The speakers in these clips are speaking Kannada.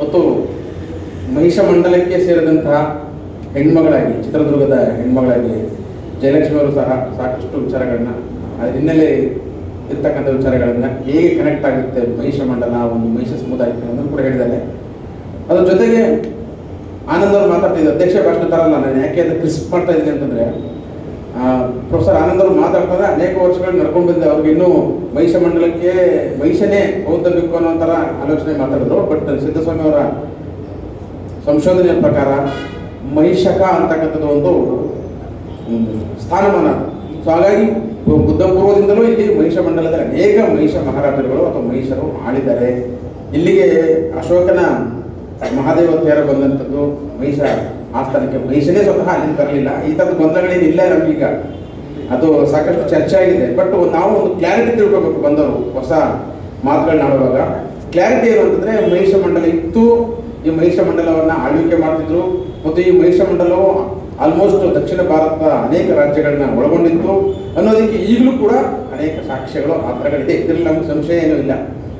ಮತ್ತು ಮಹಿಷ ಮಂಡಲಕ್ಕೆ ಸೇರಿದಂತಹ ಹೆಣ್ಮಗಳಾಗಿ, ಚಿತ್ರದುರ್ಗದ ಹೆಣ್ಮಗಳಾಗಿ ಜಯಲಕ್ಷ್ಮಿಯವರು ಸಹ ಸಾಕಷ್ಟು ವಿಚಾರಗಳನ್ನ ಅದರ ಹಿನ್ನೆಲೆ ಇರ್ತಕ್ಕಂಥ ವಿಚಾರಗಳನ್ನ ಹೇಗೆ ಕನೆಕ್ಟ್ ಆಗುತ್ತೆ ಮಹಿಷ ಮಂಡಲ, ಒಂದು ಮಹಿಷ ಸಮುದಾಯಕ್ಕೆ ಅನ್ನೋದು ಕೂಡ ಹೇಳಿದ್ದಾರೆ. ಅದ್ರ ಜೊತೆಗೆ ಆನಂದ್ ಅವರು ಮಾತಾಡ್ತಿದ್ದೆ ಅಧ್ಯಕ್ಷ ಭಾಷಣ ತರಲ್ಲ ನಾನು, ಯಾಕೆ ಅದು ಕ್ರಿಸ್ಪ್ ಮಾಡ್ತಾ ಇದ್ದೀನಿ ಅಂತಂದ್ರೆ ಪ್ರೊಫೆಸರ್ ಅವರು ಮಾತಾಡ್ತಾರೆ, ಅನೇಕ ವರ್ಷಗಳು ನಡ್ಕೊಂಡು ಬಂದೆ ಅವ್ರಿಗೆ ಇನ್ನೂ ಮಹಿಷ ಮಂಡಲಕ್ಕೆ ಮಹಿಷನೇ ಓದಬೇಕು ಅನ್ನೋ ಥರ ಆಲೋಚನೆ ಮಾತಾಡಿದ್ರು. ಬಟ್ ಸಿದ್ದಸ್ವಾಮಿ ಅವರ ಸಂಶೋಧನೆಯ ಪ್ರಕಾರ ಮಹಿಷಕ ಅಂತಕ್ಕಂಥದ್ದು ಒಂದು ಸ್ಥಾನಮಾನ. ಸೊ ಹಾಗಾಗಿ ಬುದ್ಧ ಪೂರ್ವದಿಂದಲೂ ಇಲ್ಲಿ ಮಹಿಷ ಮಂಡಲದ ಅನೇಕ ಮಹಿಷ ಮಹಾರಾಜರುಗಳು ಅಥವಾ ಮಹಿಷರು ಆಳಿದ್ದಾರೆ. ಇಲ್ಲಿಗೆ ಅಶೋಕನ ಮಹಾದೇವ ತೇರ ಬಂದಂಥದ್ದು ಮಹಿಷ ಆಸ್ಥಾನಕ್ಕೆ. ಮಹಿಷನೇ ಸ್ವತಃ ಅಲ್ಲಿಂದ ಬರಲಿಲ್ಲ. ಈ ಥರದ ಗೊಂದಲಗಳೇನಿಲ್ಲ ನಮಗೀಗ. ಅದು ಸಾಕಷ್ಟು ಚರ್ಚೆ ಆಗಿದೆ. ಬಟ್ ನಾವು ಒಂದು ಕ್ಲಾರಿಟಿ ತಿಳ್ಕೊಬೇಕು ಬಂದವರು, ಹೊಸ ಮಾತುಗಳನ್ನ ಆಡುವಾಗ. ಕ್ಲಾರಿಟಿ ಏನು ಅಂತಂದ್ರೆ, ಮಹಿಷ ಮಂಡಲ ಇತ್ತು, ಈ ಮಹಿಷ ಮಂಡಲವನ್ನ ಆಳ್ವಿಕೆ ಮಾಡ್ತಿದ್ರು. ಮತ್ತು ಈ ಮಹಿಷ ಮಂಡಲವು ಆಲ್ಮೋಸ್ಟ್ ದಕ್ಷಿಣ ಭಾರತದ ಅನೇಕ ರಾಜ್ಯಗಳನ್ನ ಒಳಗೊಂಡಿತ್ತು. ಅನ್ನೋದಕ್ಕೆ ಈಗಲೂ ಕೂಡ ಅನೇಕ ಸಾಕ್ಷ್ಯಗಳು, ಆಧಾರಗಳಿದೆ. ಇದರಲ್ಲಿ ನಮ್ಗೆ ಸಂಶಯ ಏನೂ ಇಲ್ಲ.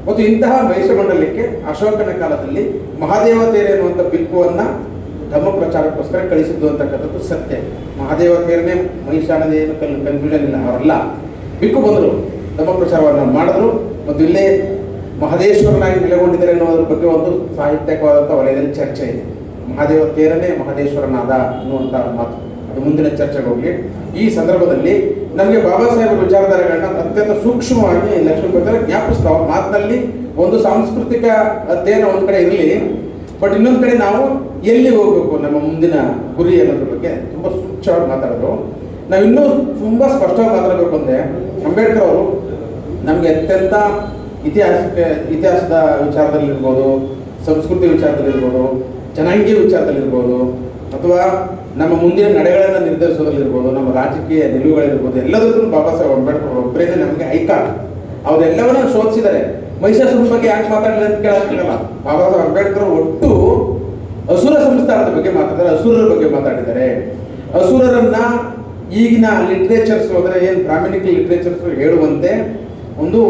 ಮತ್ತು ಇಂತಹ ಮಹಿಷ ಮಂಡಲಕ್ಕೆ ಅಶೋಕನ ಕಾಲದಲ್ಲಿ ಮಹಾದೇವ ತೇರೆ ಅನ್ನುವಂಥ ಬಿಕ್ಕುವನ್ನ ಧರ್ಮ ಪ್ರಚಾರಕ್ಕೋಸ್ಕರ ಕಳಿಸಿದ್ದು ಅಂತಕ್ಕಂಥದ್ದು ಸತ್ಯ. ಮಹಾದೇವ ತೇರನೆ ಮಹಿಷಾಣದೇನು ಕಲ್ ಕನ್ಫ್ಯೂಷನ್ ಇಲ್ಲ ಅವರೆಲ್ಲ ಬಿಕ್ಕು ಬಂದರು. ಧರ್ಮ ಪ್ರಚಾರವನ್ನು ಮಾಡಿದ್ರು. ಮತ್ತು ಇಲ್ಲೇ ಮಹದೇಶ್ವರನಾಗಿ ನೆಲೆಗೊಂಡಿದ್ದಾರೆ ಅನ್ನೋದ್ರ ಬಗ್ಗೆ ಒಂದು ಸಾಹಿತ್ಯಕವಾದಂಥ ವಲಯದಲ್ಲಿ ಚರ್ಚೆ ಇದೆ. ಮಹಾದೇವ ತೇರನೇ ಮಹದೇಶ್ವರನಾದ ಅನ್ನುವಂಥ ಮಾತು. ಅದು ಮುಂದಿನ ಚರ್ಚೆಗೆ ಹೋಗಲಿ. ಈ ಸಂದರ್ಭದಲ್ಲಿ ನಮಗೆ ಬಾಬಾ ಸಾಹೇಬ್ ವಿಚಾರಧಾರೆಗಳನ್ನ ಅತ್ಯಂತ ಸೂಕ್ಷ್ಮವಾಗಿ ಲಕ್ಷ್ಮೀ ಜ್ಞಾಪಿಸ್ತಾವ ಮಾತಿನಲ್ಲಿ ಒಂದು ಸಾಂಸ್ಕೃತಿಕ ಅಧ್ಯಯನ ಒಂದು ಕಡೆ ಇರಲಿ. ಬಟ್ ಇನ್ನೊಂದು ಕಡೆ ನಾವು ಎಲ್ಲಿ ಹೋಗ್ಬೇಕು? ನಮ್ಮ ಮುಂದಿನ ಗುರಿ ಅನ್ನೋದ್ರ ಬಗ್ಗೆ ತುಂಬಾ ಸ್ವಚ್ಛವಾಗಿ ಮಾತಾಡಿದ್ರು ನಾವು ಇನ್ನೂ ತುಂಬಾ ಸ್ಪಷ್ಟವಾಗಿ ಮಾತಾಡಬೇಕು ಅಂದ್ರೆ ಅಂಬೇಡ್ಕರ್ ಅವರು ನಮಗೆ ಅತ್ಯಂತ ಇತಿಹಾಸಕ್ಕೆ, ಇತಿಹಾಸದ ವಿಚಾರದಲ್ಲಿರ್ಬೋದು, ಸಂಸ್ಕೃತಿ ವಿಚಾರದಲ್ಲಿರ್ಬೋದು, ಜನಾಂಗೀಯ ವಿಚಾರದಲ್ಲಿರ್ಬೋದು, ಅಥವಾ ನಮ್ಮ ಮುಂದಿನ ನಡೆಗಳನ್ನು ನಿರ್ಧರಿಸೋದ್ರಲ್ಲಿರ್ಬೋದು ನಮ್ಮ ರಾಜಕೀಯ ನಿಲುವುಗಳಿರ್ಬೋದು ಎಲ್ಲದಕ್ಕೂ ಬಾಬಾ ಸಾಹೇಬ್ ಅಂಬೇಡ್ಕರ್ ಒಬ್ಬರೇ ನಮಗೆ ಐಕಾನ್. ಅವರೆಲ್ಲವನ್ನೂ ಶೋಧಿಸಿದ್ದಾರೆ. ಮಹಿಷಾಸುರ ಬಗ್ಗೆ ಯಾಕೆ ಮಾತಾಡಲಿಲ್ಲ ಅಂತ ಕೇಳಲ್ಲ ಬಾಬಾ ಸಾಹೇಬ್ ಅಂಬೇಡ್ಕರ್ ಒಟ್ಟು ಅಸುರ ಸಂಸ್ಥಾನದ ಬಗ್ಗೆ ಮಾತಾಡಿದ್ದಾರೆ, ಅಸುರರ ಬಗ್ಗೆ ಮಾತಾಡಿದ್ದಾರೆ. ಅಸುರರನ್ನ ಈಗಿನ ಲಿಟ್ರೇಚರ್ಸ್ ಹೋದ್ರೆ ಏನು ಬ್ರಾಹ್ಮಣಿಕ ಲಿಟ್ರೇಚರ್ಸ್ ಹೇಳುವಂತೆ ಒಂದು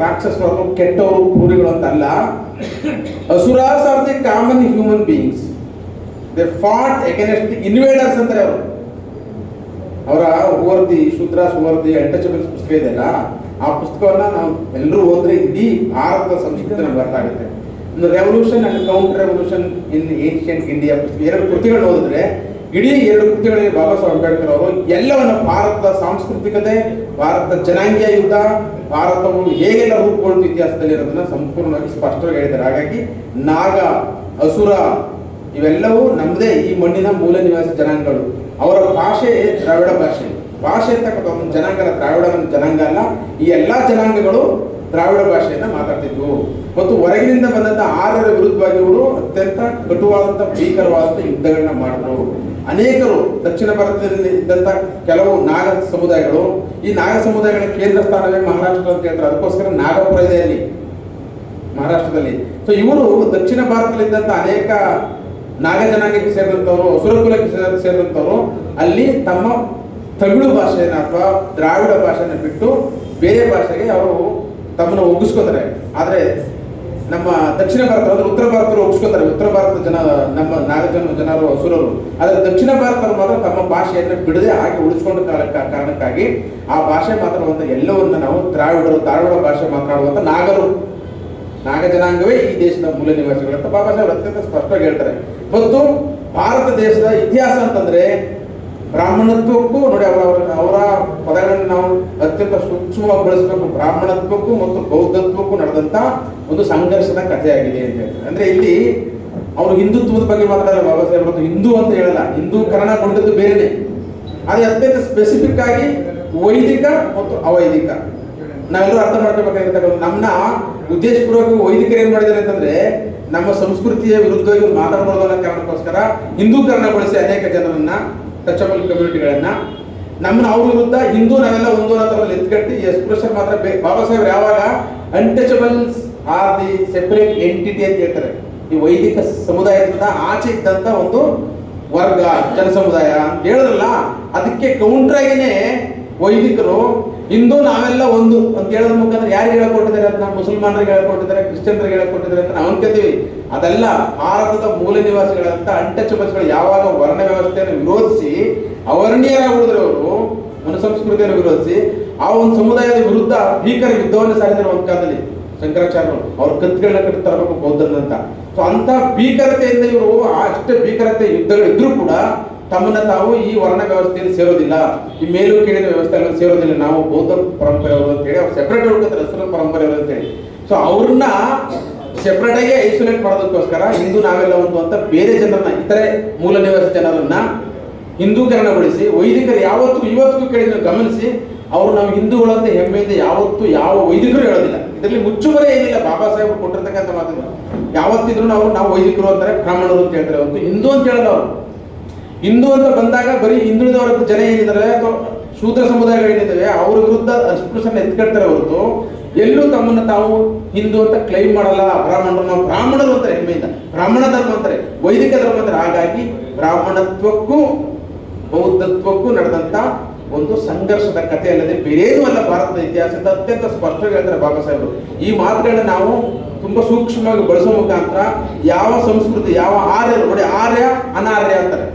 ರಾಕ್ಷಸರು ಕೆಟ್ಟವರು, ಕ್ರೂರಿಗಳು ಅಂತ ಅಲ್ಲ. Asuras are the common human beings they fought against the invaders ಅಂತಾರೆ ಅವರು. ಅವರ ಓವರ್ ದಿ ಶುದ್ರ ಸುವರ್ದಿ ಅನ್ಟಚಬಲ್ಸ್ ಪುಸ್ತಕ ಇದೆಯಲ್ಲ ಆ ಪುಸ್ತಕವನ್ನ ನಾವು ಎಲ್ಲರೂ ಓದ್ರೆ, ಇಡೀ ಭಾರತದ ಸಂಸ್ಕೃತಿ ನಮ್ಗೆ ಅರ್ಥ ಆಗುತ್ತೆ revolution and counter revolution in ancient India ಎರಡು ಕೃತಿಗಳು ಓದಿದ್ರೆ, ಇಡೀ ಎರಡು ಕೃತಿಗಳಲ್ಲಿ ಬಾಬಾ ಸಾಹೇಬ್ ಅಂಬೇಡ್ಕರ್ ಅವರು ಎಲ್ಲವನ್ನ ಭಾರತದ ಸಾಂಸ್ಕೃತಿಕತೆ ಭಾರತದ ಜನಾಂಗೀಯ ಯುದ್ಧ, ಭಾರತವು ಹೇಗೆಲ್ಲ ರೂಪುಗೊಳ್ಳುವ ಇತಿಹಾಸದಲ್ಲಿ ಇರೋದನ್ನ ಸಂಪೂರ್ಣವಾಗಿ ಸ್ಪಷ್ಟವಾಗಿ ಹೇಳಿದ್ದಾರೆ. ಹಾಗಾಗಿ ನಾಗ, ಅಸುರ ಇವೆಲ್ಲವೂ ನಮ್ಮದೇ ಈ ಮಣ್ಣಿನ ಮೂಲ ನಿವಾಸಿ ಜನಾಂಗಗಳು. ಅವರ ಭಾಷೆ ದ್ರಾವಿಡ ಭಾಷೆ. ಭಾಷೆ ಅಂತಕ್ಕಂಥ ಒಂದು ಜನಾಂಗದ ದ್ರಾವಿಡ ಜನಾಂಗ ಅಲ್ಲ. ಈ ಎಲ್ಲಾ ಜನಾಂಗಗಳು ದ್ರಾವಿಡ ಭಾಷೆಯನ್ನ ಮಾತಾಡ್ತಿದ್ವು. ಮತ್ತು ಹೊರಗಿನಿಂದ ಬಂದಂತ ಆರ್ಯರ ವಿರುದ್ಧವಾಗಿ ಇವರು ಅತ್ಯಂತ ಕಟುವಾದಂತ, ಭೀಕರವಾದಂತ ಯುದ್ಧಗಳನ್ನ ಮಾಡಿದ್ರು ಅನೇಕರು ದಕ್ಷಿಣ ಭಾರತದಲ್ಲಿ ಇದ್ದಂತ ಕೆಲವು ನಾಗ ಸಮುದಾಯಗಳು. ಈ ನಾಗ ಸಮುದಾಯಗಳ ಕೇಂದ್ರ ಸ್ಥಾನವೇ ಮಹಾರಾಷ್ಟ್ರ ಅಂತ ಹೇಳ್ತಾರೆ. ಅದಕ್ಕೋಸ್ಕರ ನಾಗಪುರ ಇದೆ ಅಲ್ಲಿ, ಮಹಾರಾಷ್ಟ್ರದಲ್ಲಿ. ಸೊ ಇವರು ದಕ್ಷಿಣ ಭಾರತದಲ್ಲಿ ಇದ್ದಂತ ಅನೇಕ ನಾಗ ಜನಾಂಗಕ್ಕೆ ಸೇರಿದಂಥವ್ರು ಅಸುರಕುಲಕ್ಕೆ ಸೇರಿದಂಥವ್ರು ಅಲ್ಲಿ ತಮ್ಮ ತಮಿಳು ಭಾಷೆಯನ್ನ ಅಥವಾ ದ್ರಾವಿಡ ಭಾಷೆಯನ್ನು ಬಿಟ್ಟು ಬೇರೆ ಭಾಷೆಗೆ ಅವರು ತಮ್ಮನ್ನು ಒಗ್ಗಿಸ್ಕೋತಾರೆ ಆದರೆ ನಮ್ಮ ದಕ್ಷಿಣ ಭಾರತ ಅಂದ್ರೆ ಉತ್ತರ ಭಾರತರು ಒಪ್ಪಿಸ್ಕೊತಾರೆ ಉತ್ತರ ಭಾರತದ ಜನ, ನಮ್ಮ ನಾಗಜನ ಜನರು, ಅಸುರರು. ಆದರೆ ದಕ್ಷಿಣ ಭಾರತರು ಮಾತ್ರ ತಮ್ಮ ಭಾಷೆಯನ್ನು ಬಿಡದೆ ಹಾಗೆ ಉಳಿಸ್ಕೊಂಡ ಕಾರಣಕ್ಕಾಗಿ ಆ ಭಾಷೆ ಮಾತಾಡುವಂಥ ಎಲ್ಲವನ್ನ ನಾವು ದ್ರಾವಿಡರು, ದ್ರಾವಿಡ ಭಾಷೆ ಮಾತನಾಡುವಂತ ನಾಗರು. ನಾಗ ಜನಾಂಗವೇ ಈ ದೇಶದ ಮೂಲ ನಿವಾಸಿಗಳು ಅಂತ ಬಾಬಾ ಸಾಹೇಬ್ ಅತ್ಯಂತ ಸ್ಪಷ್ಟವಾಗಿ ಹೇಳ್ತಾರೆ. ಮತ್ತು ಭಾರತ ದೇಶದ ಇತಿಹಾಸ ಅಂತಂದ್ರೆ ಬ್ರಾಹ್ಮಣತ್ವಕ್ಕೂ ನೋಡಿ ಅವರ ಅವರ- ಪದಗಳನ್ನು ನಾವು ಅತ್ಯಂತ ಸೂಕ್ಷ್ಮವಾಗಿ ಬಳಸಬೇಕು. ಬ್ರಾಹ್ಮಣತ್ವಕ್ಕೂ ಮತ್ತು ಬೌದ್ಧತ್ವಕ್ಕೂ ನಡೆದಂತ ಒಂದು ಸಂಘರ್ಷದ ಕಥೆಯಾಗಿದೆ ಅಂತ ಹೇಳ್ತಾರೆ. ಅಂದ್ರೆ ಇಲ್ಲಿ ಅವರು ಹಿಂದುತ್ವದ ಬಗ್ಗೆ ಮಾತಾಡಲ್ಲ ಬಾಬಾ ಸಾಹೇಬ್ ಮತ್ತು ಹಿಂದೂ ಅಂತ ಹೇಳಲ್ಲ. ಹಿಂದೂಕರಣ ಗೊಂಡದ್ದು ಬೇರೆನೆ. ಅದೇ ಅತ್ಯಂತ ಸ್ಪೆಸಿಫಿಕ್ ಆಗಿ ವೈದಿಕ ಮತ್ತು ಅವೈದಿಕ. ನಾವೆಲ್ಲರೂ ಅರ್ಥ ಮಾಡ್ಕೋಬೇಕಾಗಿರ್ತಕ್ಕಂಥ ನಮ್ಮನ್ನ ಉದ್ದೇಶಪೂರ್ವಕ ವೈದಿಕರು ಏನ್ ಮಾಡಿದ್ದಾರೆ ಅಂತಂದ್ರೆ ನಮ್ಮ ಸಂಸ್ಕೃತಿಯ ವಿರುದ್ಧವಾಗಿ ಇವ್ರು ಮಾತಾಡಬಾರ್ದು ಅನ್ನೋ ಕಾರಣಕ್ಕೋಸ್ಕರ ಹಿಂದೂಕರಣಗೊಳಿಸಿ ಅನೇಕ ಜನರನ್ನ ಟಚಬಲ್ ಕಮ್ಯುನಿಟಿಗಳನ್ನ. ನಮ್ಮನ್ನ ಅವ್ರ ವಿರುದ್ಧ ಹಿಂದೂ ನಾವೆಲ್ಲ ಒಂದು ಅನ್ನೋದ್ರಲ್ಲಿ ಎತ್ಕಟ್ಟಿ ಎಕ್ಸ್ಪ್ರೆಷನ್ ಮಾತ್ರ ಬೇಕು ಬಾಬಾ ಸಾಹೇಬ್ರು ಯಾವಾಗ untouchables are the separate entity ಅಂತ ಹೇಳ್ತಾರೆ. ಈ ವೈದಿಕ ಸಮುದಾಯದಿಂದ ಆಚೆ ಇದ್ದಂತ ಒಂದು ವರ್ಗ ಜನ ಸಮುದಾಯ ಅಂತ ಹೇಳಿದ್ರಲ್ಲ, ಅದಕ್ಕೆ ಕೌಂಟ್ರಾಗಿನೇ ವೈದಿಕರು ಹಿಂದೂ ನಾವೆಲ್ಲ ಒಂದು ಅಂತ ಹೇಳೋದ್ರ ಮುಖಾಂತರ ಯಾರಿಗೆ ಹೇಳ್ಕೊಟ್ಟಿದ್ದಾರೆ ಅಂತ? ಮುಸಲ್ಮಾನರಿಗೆ ಹೇಳ್ಕೊಟ್ಟಿದ್ದಾರೆ, ಕ್ರಿಶ್ಚಿಯನ್ರಿಗೆ ಹೇಳ್ಕೊಟ್ಟಿದ್ದಾರೆ ಅಂತ ನಾವು ಅನ್ಕೋತೀವಿ ಅದೆಲ್ಲ ಭಾರತದ ಮೂಲ ನಿವಾಸಿಗಳಂತ ಅಂಟಚಬಸ್ಗಳು ಯಾವಾಗ ವರ್ಣ ವ್ಯವಸ್ಥೆಯನ್ನು ವಿರೋಧಿಸಿ ಅವರ್ಣೀಯರಾಗುವುದ್ರೆ ಅವರು ಮನು ಸಂಸ್ಕೃತಿಯನ್ನು ವಿರೋಧಿಸಿ, ಆ ಒಂದು ಸಮುದಾಯದ ವಿರುದ್ಧ ಭೀಕರ ಯುದ್ಧವನ್ನು ಸಾರಿದ್ರು ಒಂದು ಕಾಲದಲ್ಲಿ ಶಂಕರಾಚಾರ್ಯರು. ಅವ್ರ ಕತ್ತಿಗಳನ್ನ ಕಟ್ಟಿ ತರಬೇಕು ಬೌದ್ಧನಂತ ಸೊ ಅಂತ ಭೀಕರತೆಯಿಂದ ಇವರು ಅಷ್ಟೇ ಭೀಕರತೆ ಯುದ್ಧಗಳು ಇದ್ರೂ ಕೂಡ ತಮ್ಮನ್ನ ತಾವು ಈ ವರ್ಣ ವ್ಯವಸ್ಥೆಯಲ್ಲಿ ಸೇರೋದಿಲ್ಲ. ಈ ಮೇಲು ಕೀಳಿನ ವ್ಯವಸ್ಥೆಯಲ್ಲಿ ಸೇರೋದಿಲ್ಲ. ನಾವು ಬೌದ್ಧ ಪರಂಪರೆಯವರು ಅಂತ ಹೇಳಿ ಅವ್ರು ಸೆಪರೇಟ್ ಹೇಳ್ಕೊತಾರೆ ಹೆಸರು ಪರಂಪರೆ ಅವರು ಅಂತೇಳಿ. ಸೊ ಅವ್ರನ್ನ ಸೆಪರೇಟ್ ಆಗಿ ಐಸೋಲೇಟ್ ಮಾಡೋದಕ್ಕೋಸ್ಕರ ಹಿಂದೂ ನಾವೆಲ್ಲ ಒಂದು ಅಂತ ಬೇರೆ ಜನರನ್ನ, ಇತರೆ ಮೂಲ ನಿವಾಸಿ ಜನರನ್ನ ಹಿಂದೂಕರಣಗೊಳಿಸಿ, ವೈದಿಕರು ಯಾವತ್ತೂ ಇವತ್ತಿಗೂ ಕೇಳಿದ್ರು ಗಮನಿಸಿ, ಅವರು ನಾವು ಹಿಂದೂಗಳಂತ ಹೆಮ್ಮೆಯಿಂದ ಯಾವತ್ತೂ ಯಾವ ವೈದಿಕರು ಹೇಳೋದಿಲ್ಲ. ಇದರಲ್ಲಿ ಮುಚ್ಚುಮರೆ ಏನಿಲ್ಲ. ಬಾಬಾ ಸಾಹೇಬ್ ಕೊಟ್ಟಿರ್ತಕ್ಕಂಥ ಮಾತು ಯಾವತ್ತಿದ್ರು ನಾವು ನಾವು ವೈದಿಕರು ಅಂತಾರೆ, ಬ್ರಾಹ್ಮಣರು ಅಂತ ಹೇಳ್ತಾರೆ. ಅವತ್ತು ಹಿಂದೂ ಅಂತ ಹೇಳಲ್ಲ ಅವರು. ಹಿಂದೂ ಅಂತ ಬಂದಾಗ ಬರೀ ಹಿಂದುಳಿದವರ ಜನ ಏನಿದ್ದಾರೆ ಅಥವಾ ಶೂದ್ರ ಸಮುದಾಯಗಳೇನಿದ್ದಾವೆ ಅವ್ರ ವಿರುದ್ಧ ಅಸ್ಪೃಶ್ಯನ ಎತ್ಕೊಳ್ತಾರೆ ಹೊರತು, ಎಲ್ಲೂ ತಮ್ಮನ್ನ ತಾವು ಹಿಂದೂ ಅಂತ ಕ್ಲೈಮ್ ಮಾಡಲ್ಲ. ಬ್ರಾಹ್ಮಣರು ನಾವು ಬ್ರಾಹ್ಮಣರು ಅಂತಾರೆ ಹೆಮ್ಮೆಯಿಂದ. ಬ್ರಾಹ್ಮಣ ಧರ್ಮ ಅಂತಾರೆ, ವೈದಿಕ ಧರ್ಮ ಅಂತಾರೆ. ಹಾಗಾಗಿ ಬ್ರಾಹ್ಮಣತ್ವಕ್ಕೂ, ಬೌದ್ಧತ್ವಕ್ಕೂ ನಡೆದಂತ ಒಂದು ಸಂಘರ್ಷದ ಕಥೆ ಅಲ್ಲದೆ ಬೇರೇನೂ ಅಲ್ಲ ಭಾರತದ ಇತಿಹಾಸದ ಅತ್ಯಂತ ಸ್ಪಷ್ಟವಾಗಿ ಹೇಳ್ತಾರೆ ಬಾಬಾ ಸಾಹೇಬರು. ಈ ಮಾತುಗಳನ್ನ ನಾವು ತುಂಬಾ ಸೂಕ್ಷ್ಮವಾಗಿ ಬಳಸೋ ಮುಖಾಂತರ ಯಾವ ಸಂಸ್ಕೃತಿ, ಯಾವ ಆರ್ಯರು ನೋಡಿ ಆರ್ಯ, ಅನಾರ್ಯ ಅಂತಾರೆ.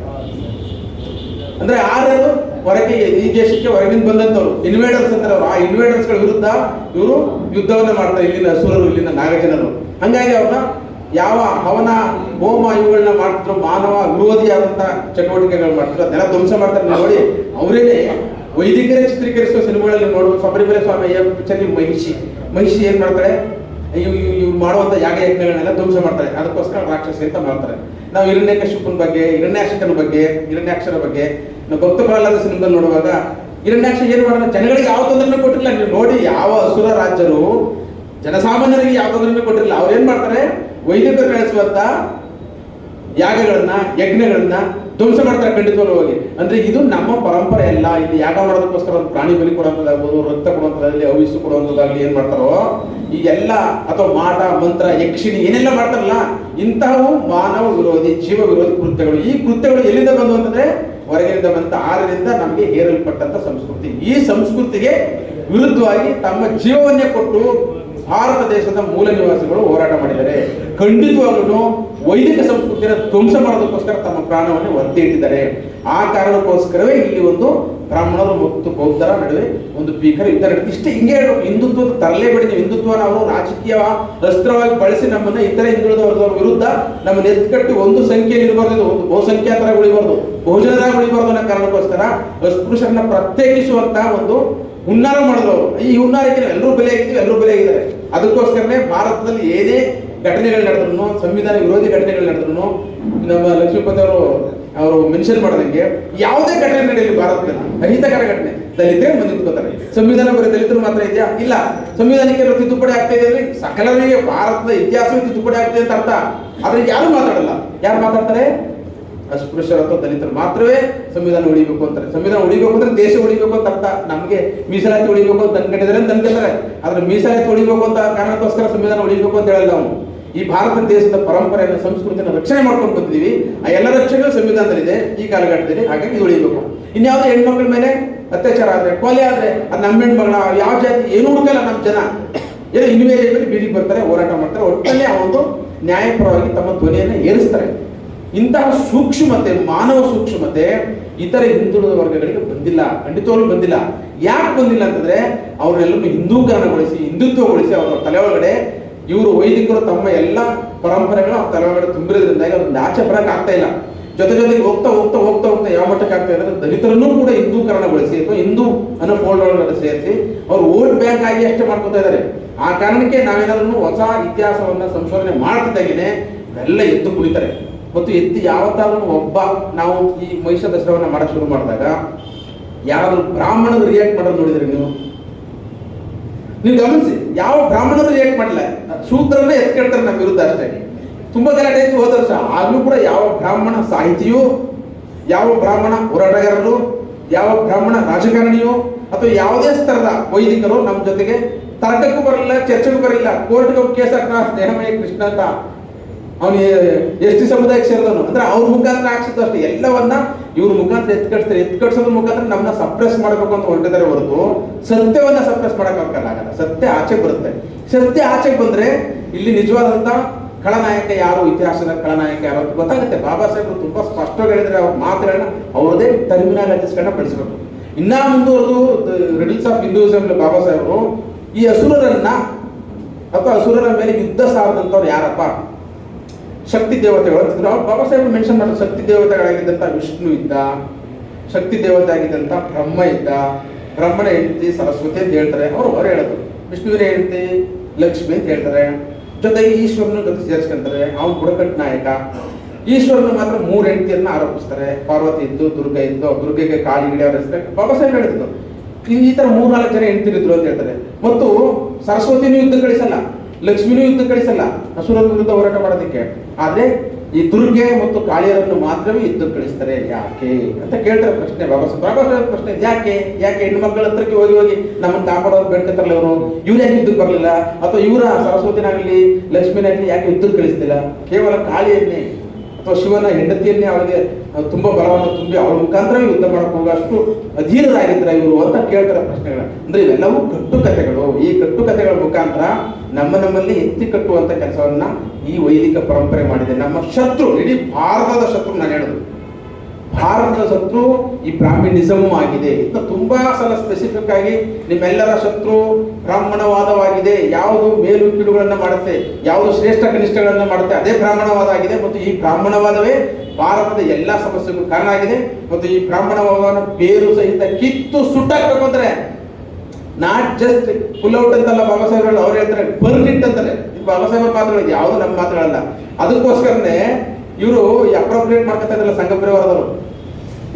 ಅಂದ್ರೆ ಆರ್ಯರು ಹೊರಗೆ ಈ ದೇಶಕ್ಕೆ ಹೊರಗಿಂದ ಬಂದಂತವ್ರು ಇನ್ವೇಡರ್ಸ್ ಅಂತಾರೆ ಅವರು. ಆ ಇನ್ವೇಡರ್ಸ್ಗಳ ವಿರುದ್ಧ ಇವರು ಯುದ್ಧವನ್ನ ಮಾಡ್ತಾರೆ. ಇಲ್ಲಿನ ಅಸುರರು, ಇಲ್ಲಿನ ನಾಗಜನರು. ಹಂಗಾಗಿ ಅವ್ರನ್ನ ಯಾವ ಹವನ, ಹೋಮ ಇವುಗಳನ್ನ ಮಾಡ್ತಿದ್ರು, ಮಾನವ ವಿರೋಧಿಯಾದಂತ ಚಟುವಟಿಕೆಗಳು ಮಾಡ್ತಿದ್ರು ಅದೆಲ್ಲ ಧ್ವಂಸ ಮಾಡ್ತಾರೆ. ನೋಡಿ, ಅವರೇನೆ ವೈದಿಕರೇ ಚಿತ್ರೀಕರಿಸುವ ಸಿನಿಮಾಗಳಲ್ಲಿ ಶಬರಿಮಲೆ ಸ್ವಾಮಿ ಪಿಕ್ಚರ್ ಮಹಿಷಿ. ಮಹಿಷಿ ಏನ್ ಮಾಡ್ತಾರೆ? ಇವ್ ಇವ್- ಮಾಡುವಂತ ಯಾಗ ಯಜ್ಞಗಳನ್ನೆಲ್ಲ ಧ್ವಂಸ ಮಾಡ್ತಾರೆ. ಅದಕ್ಕೋಸ್ಕರ ರಾಕ್ಷಸಿ ಅಂತ ಮಾಡ್ತಾರೆ. ನಾವು ಹಿರಣ್ಯಕಶಿಪುನ ಬಗ್ಗೆ ಹಿರಣ್ಯಾಕ್ಷಕನ ಬಗ್ಗೆ, ಹಿರಣ್ಯಾಕ್ಷರ ಬಗ್ಗೆ ನಾವು ಭಕ್ತ ಪ್ರಹ್ಲಾದ ಸಿನಿಮಾದಲ್ಲಿ ನೋಡುವಾಗ ಹಿರಣ್ಯಾಕ್ಷ ಏನು ಮಾಡಲ್ಲ ಜನಗಳಿಗೆ ಯಾವ ತೊಂದರೆನೂ ಕೊಟ್ಟಿಲ್ಲ. ನೀವು ನೋಡಿ, ಯಾವ ಅಸುರ ರಾಜ್ಯರು ಜನಸಾಮಾನ್ಯರಿಗೆ ಯಾವ ತೊಂದರೆನೂ ಕೊಟ್ಟಿರಲಿಲ್ಲ ಅವ್ರು ಏನು ಮಾಡ್ತಾರೆ? ವೈದ್ಯರು ನಡೆಸುವಂತ ಯಾಗಗಳನ್ನ, ಯಜ್ಞಗಳನ್ನ ಧ್ವಂಸ ಮಾಡ್ತಾರೆ ಖಂಡಿತವಾಗಿ ಹೋಗಿ. ಅಂದ್ರೆ ಇದು ನಮ್ಮ ಪರಂಪರೆ ಅಲ್ಲ. ಇಲ್ಲಿ ಯಾಗ ಮಾಡೋದಕ್ಕೋಸ್ಕರ ಒಂದು ಪ್ರಾಣಿ ಬಲಿ ಕೊಡುವಂಥದ್ದಾಗ್ಬೋದು, ರಕ್ತ ಕೊಡುವಂಥದ್ದಾಗಲಿ ಅವಿಸು ಕೊಡುವಂಥದ್ದಾಗಲಿ ಏನ್ ಮಾಡ್ತಾರೋ, ಈ ಎಲ್ಲ ಅಥವಾ ಮಾಟ, ಮಂತ್ರ, ಯಕ್ಷಿಣಿ ಏನೆಲ್ಲ ಮಾಡ್ತಾರಲ್ಲ, ಇಂತಹವು ಮಾನವ ವಿರೋಧಿ, ಜೀವ ವಿರೋಧಿ ಕೃತ್ಯಗಳು. ಈ ಕೃತ್ಯಗಳು ಎಲ್ಲಿಂದ ಬಂದು ಅಂತಂದ್ರೆ ಹೊರಗಿನಿಂದ ಬಂದ ಆರರಿಂದ ನಮಗೆ ಹೇರಲ್ಪಟ್ಟಂತ ಸಂಸ್ಕೃತಿ. ಈ ಸಂಸ್ಕೃತಿಗೆ ವಿರುದ್ಧವಾಗಿ ತಮ್ಮ ಜೀವವನ್ನೇ ಕೊಟ್ಟು ಭಾರತ ದೇಶದ ಮೂಲ ನಿವಾಸಿಗಳು ಹೋರಾಟ ಮಾಡಿದ್ದಾರೆ. ಖಂಡಿತವಾಗ್ಲೂ ವೈದಿಕ ಸಂಸ್ಕೃತಿಯನ್ನು ಧ್ವಂಸ ಮಾಡೋದಕ್ಕೋಸ್ಕರ ತಮ್ಮ ಪ್ರಾಣವನ್ನು ಒತ್ತಿ ಇಟ್ಟಿದ್ದಾರೆ. ಆ ಕಾರಣಕ್ಕೋಸ್ಕರವೇ ಇಲ್ಲಿ ಒಂದು ಬ್ರಾಹ್ಮಣರು ಮತ್ತು ಬೌದ್ಧರ ನಡುವೆ ಒಂದು ಭೀಕರ ಯುದ್ಧ ನಡೆಯುತ್ತೆ ಇಷ್ಟೇ ಹಿಂಗೆ ಹಿಂದುತ್ವ ತರಲೇ ಬಿಡಿದ್ವಿ ಹಿಂದುತ್ವ ನಾವು ರಾಜಕೀಯ ಅಸ್ತ್ರವಾಗಿ ಬಳಸಿ ನಮ್ಮನ್ನ ಇತರ ಹಿಂದುಳಿದವರ ವಿರುದ್ಧ ನಮ್ಮ ಎತ್ಕಟ್ಟಿ ಒಂದು ಸಂಖ್ಯೆಯಲ್ಲಿ ಇರಬಾರ್ದು ಒಂದು ಬಹುಸಂಖ್ಯಾತರ ಉಳಿಬಾರ್ದು ಬಹುಜನರಾಗಿ ಉಳಿಬಾರ್ದು ಅನ್ನೋ ಕಾರಣಕ್ಕೋಸ್ಕರ ಅಸ್ಪೃಶ್ಯರನ್ನ ಪ್ರತ್ಯೇಕಿಸುವಂತಹ ಒಂದು ಹುನ್ನಾರ ಮಾಡಿದ್ರು ಈ ಹುನ್ನಾರಕ್ಕೆ ಎಲ್ಲರೂ ಬೆಲೆ ಆಗಿದ್ದೀವಿ, ಎಲ್ಲರೂ ಬೆಲೆ ಆಗಿದ್ದಾರೆ. ಅದಕ್ಕೋಸ್ಕರನೇ ಭಾರತದಲ್ಲಿ ಏನೇ ಘಟನೆಗಳು ನಡೆದ್ರು ಸಂವಿಧಾನ ವಿರೋಧಿ ಘಟನೆಗಳು ನಡೆದ್ರು ನಮ್ಮ ಲಕ್ಷ್ಮೀಪತಿ ಅವರು ಅವರು ಮೆನ್ಷನ್ ಮಾಡಿದಂಗೆ ಯಾವುದೇ ಘಟನೆ ನಡೆಯಲಿ ಭಾರತದಲ್ಲಿ. ಅಹಿತಕರ ಘಟನೆ. ದಲಿತರೇ ಮುಂದೆ ಸಂವಿಧಾನ ಬರೀ ದಲಿತರು ಮಾತ್ರ ಇದೆಯಾ? ಇಲ್ಲ. ಸಂವಿಧಾನಕ್ಕೆ ತಿದ್ದುಪಡಿ ಆಗ್ತಾ ಇದೆ ಅಂದ್ರೆ ಸಕಲರಿಗೆ ಭಾರತದ ಇತಿಹಾಸವೇ ತಿದ್ದುಪಡಿ ಆಗ್ತಿದೆ ಅಂತ ಅರ್ಥ. ಆದ್ರೆ ಯಾರು ಮಾತಾಡಲ್ಲ? ಯಾರು ಮಾತಾಡ್ತಾರೆ? ಅಸ್ಪೃಶ್ಯರು ಅಥವಾ ದಲಿತರು ಮಾತ್ರವೇ ಸಂವಿಧಾನ ಉಳಿಬೇಕು ಅಂತಾರೆ. ಸಂವಿಧಾನ ಉಳಿಬೇಕು ಅಂದ್ರೆ ದೇಶ ಉಳಿಬೇಕು ಅಂತ ಅರ್ಥ. ನಮಗೆ ಮೀಸಲಾತಿ ಉಳಿಬೇಕು ಅಂತ ಅನ್ಕೊಂಡಿದ್ದಾರೆ ಅಂತ ಅನ್ಕೊಂತಾರೆ ಆದ್ರೆ ಮೀಸಲಾತಿ ಉಳಿಬೇಕು ಅಂತ ಕಾರಣಕ್ಕೋಸ್ಕರ ಸಂವಿಧಾನ ಉಳಿಬೇಕು ಅಂತ ಹೇಳಲ್ಲ ನಾವು ಈ ಭಾರತ ದೇಶದ ಪರಂಪರೆಯನ್ನು, ಸಂಸ್ಕೃತಿಯನ್ನು ರಕ್ಷಣೆ ಮಾಡ್ಕೊಂಡು ಬಂದಿದ್ದೀವಿ. ಆ ಎಲ್ಲ ರಕ್ಷಣೆಗಳು ಸಂವಿಧಾನದಲ್ಲಿದೆ ಈ ಕಾಲಘಟ್ಟದಲ್ಲಿ. ಹಾಗಾಗಿ ಇದು ಉಳಿಬೇಕು. ಇನ್ಯಾವುದೇ ಹೆಣ್ಮಕ್ಳ ಮೇಲೆ ಅತ್ಯಾಚಾರ ಆದ್ರೆ, ಕೊಲೆ ಆದ್ರೆ, ಅದು ನಮ್ಮ ಹೆಣ್ಮಗಳ, ಯಾವ ಜಾತಿ, ಏನು ಹುಡುಕಲ್ಲ ನಮ್ಮ ಜನ. ಏನೋ ಇನ್ವೇಜ್ ಬೀದಿಗೆ ಬರ್ತಾರೆ, ಹೋರಾಟ ಮಾಡ್ತಾರೆ. ಒಟ್ಟಲ್ಲೇ ಒಂದು ನ್ಯಾಯಪರವಾಗಿ ತಮ್ಮ ಧ್ವನಿಯನ್ನು ಏರಿಸ್ತಾರೆ. ಇಂತಹ ಸೂಕ್ಷ್ಮತೆ, ಮಾನವ ಸೂಕ್ಷ್ಮತೆ ಇತರ ಹಿಂದುಳಿದ ವರ್ಗಗಳಿಗೆ ಬಂದಿಲ್ಲ, ಖಂಡಿತವಾಗ್ಲೂ ಬಂದಿಲ್ಲ. ಯಾಕೆ ಬಂದಿಲ್ಲ ಅಂತಂದ್ರೆ ಅವರೆಲ್ಲರೂ ಹಿಂದೂಕರಣಗೊಳಿಸಿ ಹಿಂದುತ್ವಗೊಳಿಸಿ ಅವರ ತಲೆ ಒಳಗಡೆ ಇವರು ವೈದಿಕರು ತಮ್ಮ ಎಲ್ಲ ಪರಂಪರೆಗಳು ಅವ್ರ ತಲೆ ಒಳಗಡೆ ತುಂಬಿರೋದ್ರಿಂದಾಗಿ ಅವ್ರನ್ನ ಆಚೆ ಬರಕ್ ಆಗ್ತಾ ಇಲ್ಲ. ಜೊತೆ ಜೊತೆಗೆ ಹೋಗ್ತಾ ಹೋಗ್ತಾ ಹೋಗ್ತಾ ಹೋಗ್ತಾ ಯಾವ ಮಟ್ಟಕ್ಕೆ ಆಗ್ತಾ ಇದೆ ದಲಿತರನ್ನು ಕೂಡ ಹಿಂದೂಕರಣಗೊಳಿಸಿ ಅಥವಾ ಹಿಂದೂ ಅನ್ನೋ ಫೋಲ್ಡ್ ಒಳಗಡೆ ಸೇರಿಸಿ ಅವ್ರು ವೋಟ್ ಬ್ಯಾಂಕ್ ಆಗಿ ಅಷ್ಟೇ ಮಾಡ್ಕೊತಾ ಇದ್ದಾರೆ. ಆ ಕಾರಣಕ್ಕೆ ನಾವೇನಾದ್ರೂ ಹೊಸ ಇತಿಹಾಸವನ್ನ ಸಂಶೋಧನೆ ಮಾಡ್ತಿದ್ದಾಗೇನೆ ಎಲ್ಲ ಎದ್ದು ಕುಳಿತಾರೆ ಮತ್ತು ಎದ್ದು ಯಾವತ್ತಾದ್ರೂ ಒಬ್ಬ ನಾವು ಈ ಮಹಿಷ ದಸರಾವನ್ನ ಮಾಡಕ್ ಶುರು ಮಾಡಿದಾಗ, ಯಾರಾದ್ರೂ ಬ್ರಾಹ್ಮಣರು ರಿಯಾಕ್ಟ್ ಮಾಡೋದು ನೋಡಿದ್ರಿ ನೀವು? ನೀವು ಗಮನಿಸಿ, ಯಾವ ಬ್ರಾಹ್ಮಣರು ರಿಯಾಕ್ಟ್ ಮಾಡಲ್ಲ ಶೂದ್ರನ್ನೇ ಎತ್ಕೊಳ್ತಾರೆ ನಮ್ಮ ವಿರುದ್ಧ ಅಷ್ಟೇ. ತುಂಬಾ ಗಲಾಟೆ ಆಯ್ತು ಹೋದ ವರ್ಷ ಆಗ್ಲೂ ಕೂಡ ಯಾವ ಬ್ರಾಹ್ಮಣ ಸಾಹಿತಿಯು, ಯಾವ ಬ್ರಾಹ್ಮಣ ಹೋರಾಟಗಾರರು ಯಾವ ಬ್ರಾಹ್ಮಣ ರಾಜಕಾರಣಿಯೋ, ಅಥವಾ ಯಾವುದೇ ಸ್ತರದ ವೈದಿಕರು ನಮ್ಮ ಜೊತೆಗೆ ತರ್ಕಕ್ಕೂ ಬರಲಿಲ್ಲ, ಚರ್ಚೆಗೂ ಬರಲಿಲ್ಲ, ಕೋರ್ಟ್ಗೆ ಕೇಸ್ ಹಾಕ್ತಾ ಸ್ನೇಹಮಯ ಕೃಷ್ಣ ಅಂತ ಅವನು ಎಷ್ಟು ಸಮುದಾಯಕ್ಕೆ ಸೇರಿದವನು? ಅಂದ್ರೆ ಅವ್ರ ಮುಖಾಂತರ ಹಾಕ್ಸಿದ್ದು ಅಷ್ಟೇ. ಎಲ್ಲವನ್ನ ಇವ್ರ ಮುಖಾಂತರ ಎತ್ಕಡ್ಸ್ತಾರೆ ಎತ್ಕಟ್ಸೋದ್ರ ಮುಖಾಂತರ ನಮ್ಮನ್ನ ಸಪ್ರೆಸ್ ಮಾಡಬೇಕು ಅಂತ ಹೊರಟಿದ್ದಾರೆ ಹೊರತು ಸತ್ಯವನ್ನ ಸಪ್ರೆಸ್ ಆಗಲ್ಲ. ಸತ್ಯ ಆಚೆ ಬರುತ್ತೆ. ಸತ್ಯ ಆಚೆಗೆ ಬಂದ್ರೆ ಇಲ್ಲಿ ನಿಜವಾದಂತ ಖಳನಾಯಕ ಯಾರು, ಇತಿಹಾಸದ ಖಳನಾಯಕ ಯಾರು ಅಂತ ಗೊತ್ತಾಗುತ್ತೆ. ಬಾಬಾ ಸಾಹೇಬ್ರು ತುಂಬಾ ಸ್ಪಷ್ಟವಾಗಿ ಹೇಳಿದ್ರೆ ಅವ್ರ ಮಾತುಗಳನ್ನ ಅವ್ರದೇ ಟರ್ಮಿನಾಲಜಿಸ್ಗಳನ್ನ ಬಳಸಬೇಕು. ಇನ್ನ ಮುಂದುವರೆದು ರಿಡಿಲ್ಸ್ ಆಫ್ ಹಿಂದೂಯಿಸಮ್ ಬಾಬಾ ಸಾಹೇಬ್ರು, ಈ ಅಸುರರನ್ನ, ಅಥವಾ ಅಸುರರ ಮೇಲೆ ಯುದ್ಧ ಸಾರದಂತವ್ರು ಯಾರಪ್ಪ? ಶಕ್ತಿ ದೇವತೆಗಳು. ಅಂತಿದ್ರು ಅವ್ರು ಬಾಬಾ ಸಾಹೇಬ್ ಮೆನ್ಷನ್ ಮಾಡೋ ಶಕ್ತಿ ದೇವತೆಗಳಾಗಿದ್ದಂಥ ವಿಷ್ಣು ಇದ್ದ, ಶಕ್ತಿ ದೇವತೆ ಆಗಿದ್ದಂಥ ಬ್ರಹ್ಮ ಇದ್ದ, ಬ್ರಹ್ಮನ ಹೆಂಡತಿ ಸರಸ್ವತಿ ಅಂತ ಹೇಳ್ತಾರೆ. ಅವರು ಹೊರ ಹೇಳೋದು. ವಿಷ್ಣುವಿನ ಹೆಂಡತಿ ಲಕ್ಷ್ಮಿ ಅಂತ ಹೇಳ್ತಾರೆ. ಜೊತೆಗೆ ಈಶ್ವರನ ಜೊತೆ ಸೇರಿಸ್ಕೊಂತಾರೆ. ಅವ್ನು ಬುಡಕಟ್ಟು ನಾಯಕ. ಈಶ್ವರನ ಮಾತ್ರ ಮೂರು ಹೆಂಡತಿಯನ್ನ ಆರೋಪಿಸ್ತಾರೆ. ಪಾರ್ವತಿ ಇದ್ದು, ದುರ್ಗ ಇದ್ದು ದುರ್ಗೆಗೆ ಕಾಳಿ ಗಿಡ ಅವ್ರ ಹೆಸರು ಬಾಬಾ ಸಾಹೇಬ್ ಹೇಳಿದ್ದು. ಈ ತರ ಮೂರ್ನಾಲ್ಕು ಜನ ಹೆಂಡತಿರಿದ್ರು ಅಂತ ಹೇಳ್ತಾರೆ. ಮತ್ತು ಸರಸ್ವತಿನೂ ಯುದ್ಧ ಕಳಿಸಲ್ಲ. ಲಕ್ಷ್ಮಿನೂ ಯುದ್ಧ ಕಳಿಸಲ್ಲ ಅಸುರರ ವಿರುದ್ಧ ಹೋರಾಟ ಮಾಡೋದಕ್ಕೆ. ಆದ್ರೆ ಈ ದುರ್ಗೆ ಮತ್ತು ಕಾಳಿಯರನ್ನು ಮಾತ್ರವೇ ಯುದ್ಧ ಕಳಿಸ್ತಾರೆ, ಯಾಕೆ ಅಂತ ಕೇಳ್ತಾರೆ ಪ್ರಶ್ನೆ. ಬಾಬಾ ಸಾಹೇಬ್ ಪ್ರಶ್ನೆ, ಯಾಕೆ? ಯಾಕೆ? ಹೆಣ್ಣು ಮಕ್ಕಳ ಹತ್ರಕ್ಕೆ ಹೋಗಿ ಹೋಗಿ ನಮ್ಮನ್ನು ಕಾಪಾಡೋರು ಬೇಡ್ಕೊತಾರಲ್ಲ ಅವರು ಇವ್ರು ಯಾಕೆ ಯುದ್ಧಕ್ಕೆ ಬರಲಿಲ್ಲ? ಅಥವಾ ಇವರ ಸರಸ್ವತಿನಾಗಲಿ, ಲಕ್ಷ್ಮಿನಾಗಲಿ ಯಾಕೆ ಯುದ್ಧಕ್ಕೆ ಕಳಿಸ್ತಿಲ್ಲ? ಕೇವಲ ಕಾಳಿಯನ್ನೇ ಅಥವಾ ಶಿವನ ಹೆಂಡತಿಯನ್ನೇ ಅವಳಿಗೆ ತುಂಬಾ ಬಲವನ್ನು ತುಂಬಿ ಅವಳ ಮುಖಾಂತರ ಯುದ್ಧ ಮಾಡಕ್ ಹೋಗೋಷ್ಟು ಅಧೀನರಾಗಿದ್ರ ಇವರು ಅಂತ ಕೇಳ್ತಾರೆ ಪ್ರಶ್ನೆಗಳ ಅಂದ್ರೆ ಇವೆಲ್ಲವೂ ಕಟ್ಟುಕತೆಗಳು ಈ ಕಟ್ಟುಕತೆಗಳ ಮುಖಾಂತರ ನಮ್ಮ ನಮ್ಮಲ್ಲಿ ಎತ್ತಿ ಕಟ್ಟುವಂತ ಕೆಲಸವನ್ನ ಈ ವೈದಿಕ ಪರಂಪರೆ ಮಾಡಿದೆ. ನಮ್ಮ ಶತ್ರು, ಇಡೀ ಭಾರತದ ಶತ್ರು ನಾನು ಹೇಳುದು. ಭಾರತದ ಶತ್ರು ಈ ಬ್ರಾಹ್ಮಣಿಸಮೂ ಆಗಿದೆ. ಇಂಥ ತುಂಬಾ ಸಲ ಸ್ಪೆಸಿಫಿಕ್ ಆಗಿ ನಿಮ್ಮೆಲ್ಲರ ಶತ್ರು ಬ್ರಾಹ್ಮಣವಾದವಾಗಿದೆ. ಯಾವುದು ಮೇಲು ಕೀಳುಗಳನ್ನ ಮಾಡುತ್ತೆ, ಯಾವುದು ಶ್ರೇಷ್ಠ ಕನಿಷ್ಠಗಳನ್ನು ಮಾಡುತ್ತೆ, ಅದೇ ಬ್ರಾಹ್ಮಣವಾದ ಆಗಿದೆ. ಮತ್ತು ಈ ಬ್ರಾಹ್ಮಣವಾದವೇ ಭಾರತದ ಎಲ್ಲಾ ಸಮಸ್ಯೆಗೂ ಕಾರಣ ಆಗಿದೆ. ಮತ್ತು ಈ ಬ್ರಾಹ್ಮಣವಾದವನ್ನು ಬೇರು ಸಹಿತ ಕಿತ್ತು ಸುಟ್ಟಾಕ್ಬೇಕು ಅಂದ್ರೆ ನಾಟ್ ಜಸ್ಟ್ ಪುಲ್ ಔಟ್ ಅಂತಲ್ಲ ಬಾಬಾ ಸಾಹೇಬ್ ಅವ್ರು ಹೇಳ್ತಾರೆ ಬರ್ನಿಟ್ ಅಂತಾರೆ ಬಾಬಾ ಸಾಹೇಬ್ ಮಾತುಗಳು ಯಾವುದು ನಮ್ಮ ಮಾತುಗಳಲ್ಲ. ಅದಕ್ಕೋಸ್ಕರನೇ ಇವರು ಅಪ್ರೋಪ್ರಿಯೇಟ್ ಮಾಡ್ಕೊತಾ ಇದ್ರಲ್ಲ ಸಂಘ ಪರಿವಾರದವರು.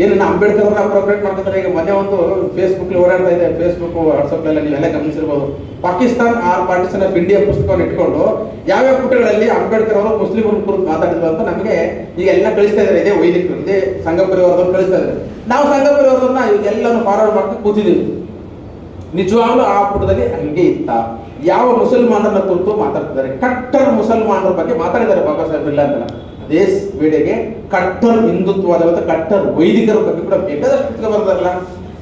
ಏನನ್ನ ಅಂಬೇಡ್ಕರ್ ಅವ್ರನ್ನ ಅಪ್ರೋಪ್ರಿಯೇಟ್ ಮಾಡ್ಕೊತಾರೆ. ಈಗ ಮೊನ್ನೆ ಒಂದು ಫೇಸ್ಬುಕ್ ಓಡಾಡ್ತಾ ಇದೆ. ಫೇಸ್ಬುಕ್ ವಾಟ್ಸಪ್ ಎಲ್ಲ ನೀವೆಲ್ಲ ಗಮನಿಸಿರ್ಬೋದು. Pakistan or partition of India ಪುಸ್ತಕವನ್ನು ಇಟ್ಕೊಂಡು ಯಾವ್ಯಾವ ಪುಟಗಳಲ್ಲಿ ಅಂಬೇಡ್ಕರ್ ಅವರು ಮುಸ್ಲಿಮರ ಕುರಿತು ಮಾತಾಡಿದ್ರು ಅಂತ ನಮಗೆ ಈಗ ಎಲ್ಲ ಕಳಿಸ್ತಾ ಇದ್ದಾರೆ ಇದೇ ವೈದಿಕರು, ಇದೇ ಸಂಘ ಪರಿವಾರದವ್ರು ಕಳಿಸ್ತಾ ಇದ್ದಾರೆ ನಾವು ಸಂಘ ಪರಿವಾರದವ್ರನ್ನ ಇದೆಲ್ಲವನ್ನು ಫಾರ್ವರ್ಡ್ ಮಾಡ್ಕೊಂಡು ಕೂತಿದ್ದೀವಿ ನಿಜವಾಗ್ಲೂ ಆ ಪುಟದಲ್ಲಿ ಹಂಗೆ ಇತ್ತ. ಯಾವ ಮುಸಲ್ಮಾನರನ್ನ ಕುರಿತು ಮಾತಾಡ್ತಿದ್ದಾರೆ. ಕಟ್ಟರ್ ಮುಸಲ್ಮಾನರ ಬಗ್ಗೆ ಮಾತಾಡಿದ್ದಾರೆ ಬಾಬಾ ಸಾಹೇಬ್ ಇಲ್ಲ ಅಂತಲ್ಲ. ಅದೇ ವೇಳೆಗೆ ಕಟ್ಟರ್ ಹಿಂದುತ್ವದ ಕಟ್ಟರ್ ವೈದಿಕರ ಬಗ್ಗೆ ಕೂಡ ಬೇಕಾದಷ್ಟು ಬರ್ತಾರಲ್ಲ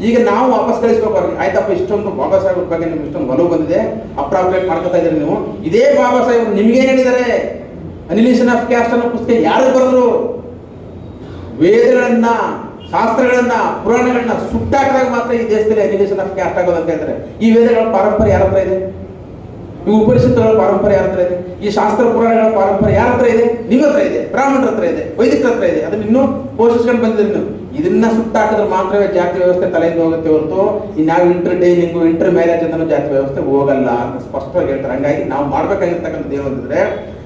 ಈಗ ನಾವು ವಾಪಸ್ ಕಳಿಸ್ಬೇಕು ಅವ್ರಿಗೆ. ಆಯ್ತಪ್ಪ, ಇಷ್ಟೊಂದು ಬಾಬಾ ಸಾಹೇಬ್ರ ಬಗ್ಗೆ ನಿಮ್ಗೆ ಇಷ್ಟೊಂದು ಒಲವು ಬಂದಿದೆ. ಅಪ್ರಾಪ್ರೇಟ್ ಮಾಡ್ಕೊತಾ ಇದ್ದೀರಿ ನೀವು. ಇದೇ ಬಾಬಾ ಸಾಹೇಬ್ ನಿಮ್ಗೇನು ಹೇಳಿದಾರೆ ಹೇಳಿದ್ದಾರೆ? ಅನಿಲೇಷನ್ ಆಫ್ ಕ್ಯಾಸ್ಟ್ ಅನ್ನೋ ಪುಸ್ತಕ ಯಾರು ಬರೆದ್ರು? ವೇದಗಳನ್ನ, ಶಾಸ್ತ್ರಗಳನ್ನ, ಪುರಾಣಗಳನ್ನ ಸುಟ್ಟಾಕಿದಾಗ ಮಾತ್ರ ಈ ದೇಶದಲ್ಲಿ ಅನಿಲೇಷನ್ ಆಫ್ ಕ್ಯಾಸ್ಟ್ ಆಗೋದಂತ ಅಂತ ಹೇಳ್ತಾರೆ. ಈ ವೇದಗಳ ಪರಂಪರೆ ಯಾರ ಹತ್ರ ಇದೆ? ಈ ಉಪನಿಷತ್ತುಗಳ ಪಾರಂಪರೆ ಯಾರ ಹತ್ರ ಇದೆ? ಈ ಶಾಸ್ತ್ರ ಪುರಾಣಗಳ ಪಾರಂಪರೆ ಯಾರ ಹತ್ರ ಇದೆ? ನಿಮ್ಮ ಹತ್ರ ಇದೆ. ಬ್ರಾಹ್ಮಣರ ಹತ್ರ ಇದೆ. ವೈದಿಕರ ಹತ್ರ ಇದೆ. ಅದನ್ನ ಇನ್ನೂ ಪೋಷಿಸ್ಕೊಂಡು ಬಂದಿದ್ದೀರಿ ನೀವು ಇದನ್ನ ಸುಟ್ಟಾಕಿದ್ರೆ ಮಾತ್ರವೇ ಜಾತಿ ವ್ಯವಸ್ಥೆ ತಲೆಯಿಂದ ಹೋಗುತ್ತೆ ಹೊರತು ಈ ನಾವು ಇಂಟರ್ ಡೈನಿಂಗು ಇಂಟರ್ ಮ್ಯಾರೇಜ್ ಅಂತ ಜಾತಿ ವ್ಯವಸ್ಥೆ ಹೋಗಲ್ಲ ಅಂತ ಸ್ಪಷ್ಟವಾಗಿ ಹೇಳ್ತಾರೆ. ಹಂಗಾಗಿ ನಾವು ಮಾಡ್ಬೇಕಾಗಿರ್ತಕ್ಕಂಥದ್ದು ಏನು ಅಂತಂದ್ರೆ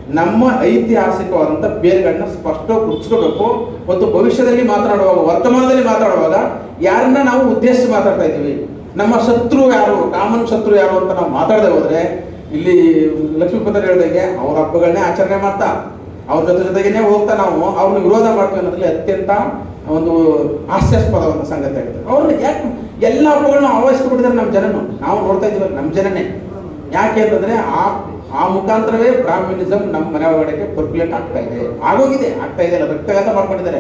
ನಮ್ಮ ಐತಿಹಾಸಿಕವಾದಂಥ ಬೇರುಗಳನ್ನ ಸ್ಪಷ್ಟವಾಗಿ ಗುರುತಿಸ್ಕೋಬೇಕು. ಮತ್ತು ಭವಿಷ್ಯದಲ್ಲಿ ಮಾತನಾಡುವಾಗ, ವರ್ತಮಾನದಲ್ಲಿ ಮಾತಾಡುವಾಗ ಯಾರನ್ನ ನಾವು ಉದ್ದೇಶಿಸಿ ಮಾತಾಡ್ತಾ ಇದ್ದೀವಿ. ನಮ್ಮ ಶತ್ರು ಯಾರು? ಕಾಮನ್ ಶತ್ರು ಯಾರು ಅಂತ ನಾವು ಮಾತಾಡದೆ ಹೋದ್ರೆ ಇಲ್ಲಿ ಲಕ್ಷ್ಮೀಪತಿ ಹೇಳಿದಾಗೆ ಅವ್ರ ಹಬ್ಬಗಳನ್ನೇ ಆಚರಣೆ ಮಾಡ್ತಾ, ಅವ್ರ ಜೊತೆ ಜೊತೆಗೇನೆ ಹೋಗ್ತಾ ನಾವು, ಅವ್ರನ್ನ ವಿರೋಧ ಮಾಡ್ತೀವಿ ಅನ್ನೋದ್ರಲ್ಲಿ ಅತ್ಯಂತ ಒಂದು ಹಾಸ್ಯಾಸ್ಪದವಾದ ಸಂಗತಿ ಆಗುತ್ತೆ. ಅವ್ರನ್ನ ಯಾಕೆ ಎಲ್ಲ ಹಬ್ಬಗಳನ್ನ ಆವರಿಸ್ಬಿಟ್ಟಿದ್ದಾರೆ ನಮ್ಮ ಜನನು ನಾವು ನೋಡ್ತಾ ಇದ್ದೀವಿ ನಮ್ಮ ಜನನೇ. ಯಾಕೆ ಅಂತಂದ್ರೆ ಆ ಆ ಮುಖಾಂತರವೇ ಬ್ರಾಹ್ಮಿನಿಸಮ್ ನಮ್ಮ ಮನೆ ಒಳಗಡೆ ಪರ್ಕ್ಯುಲೇಟ್ ಆಗ್ತಾ ಇದೆ. ಆಗೋಗಿದೆ, ಆಗ್ತಾ ಇದೆ ರಕ್ತಗತ ಮಾಡ್ಕೊಂಡಿದ್ದಾರೆ.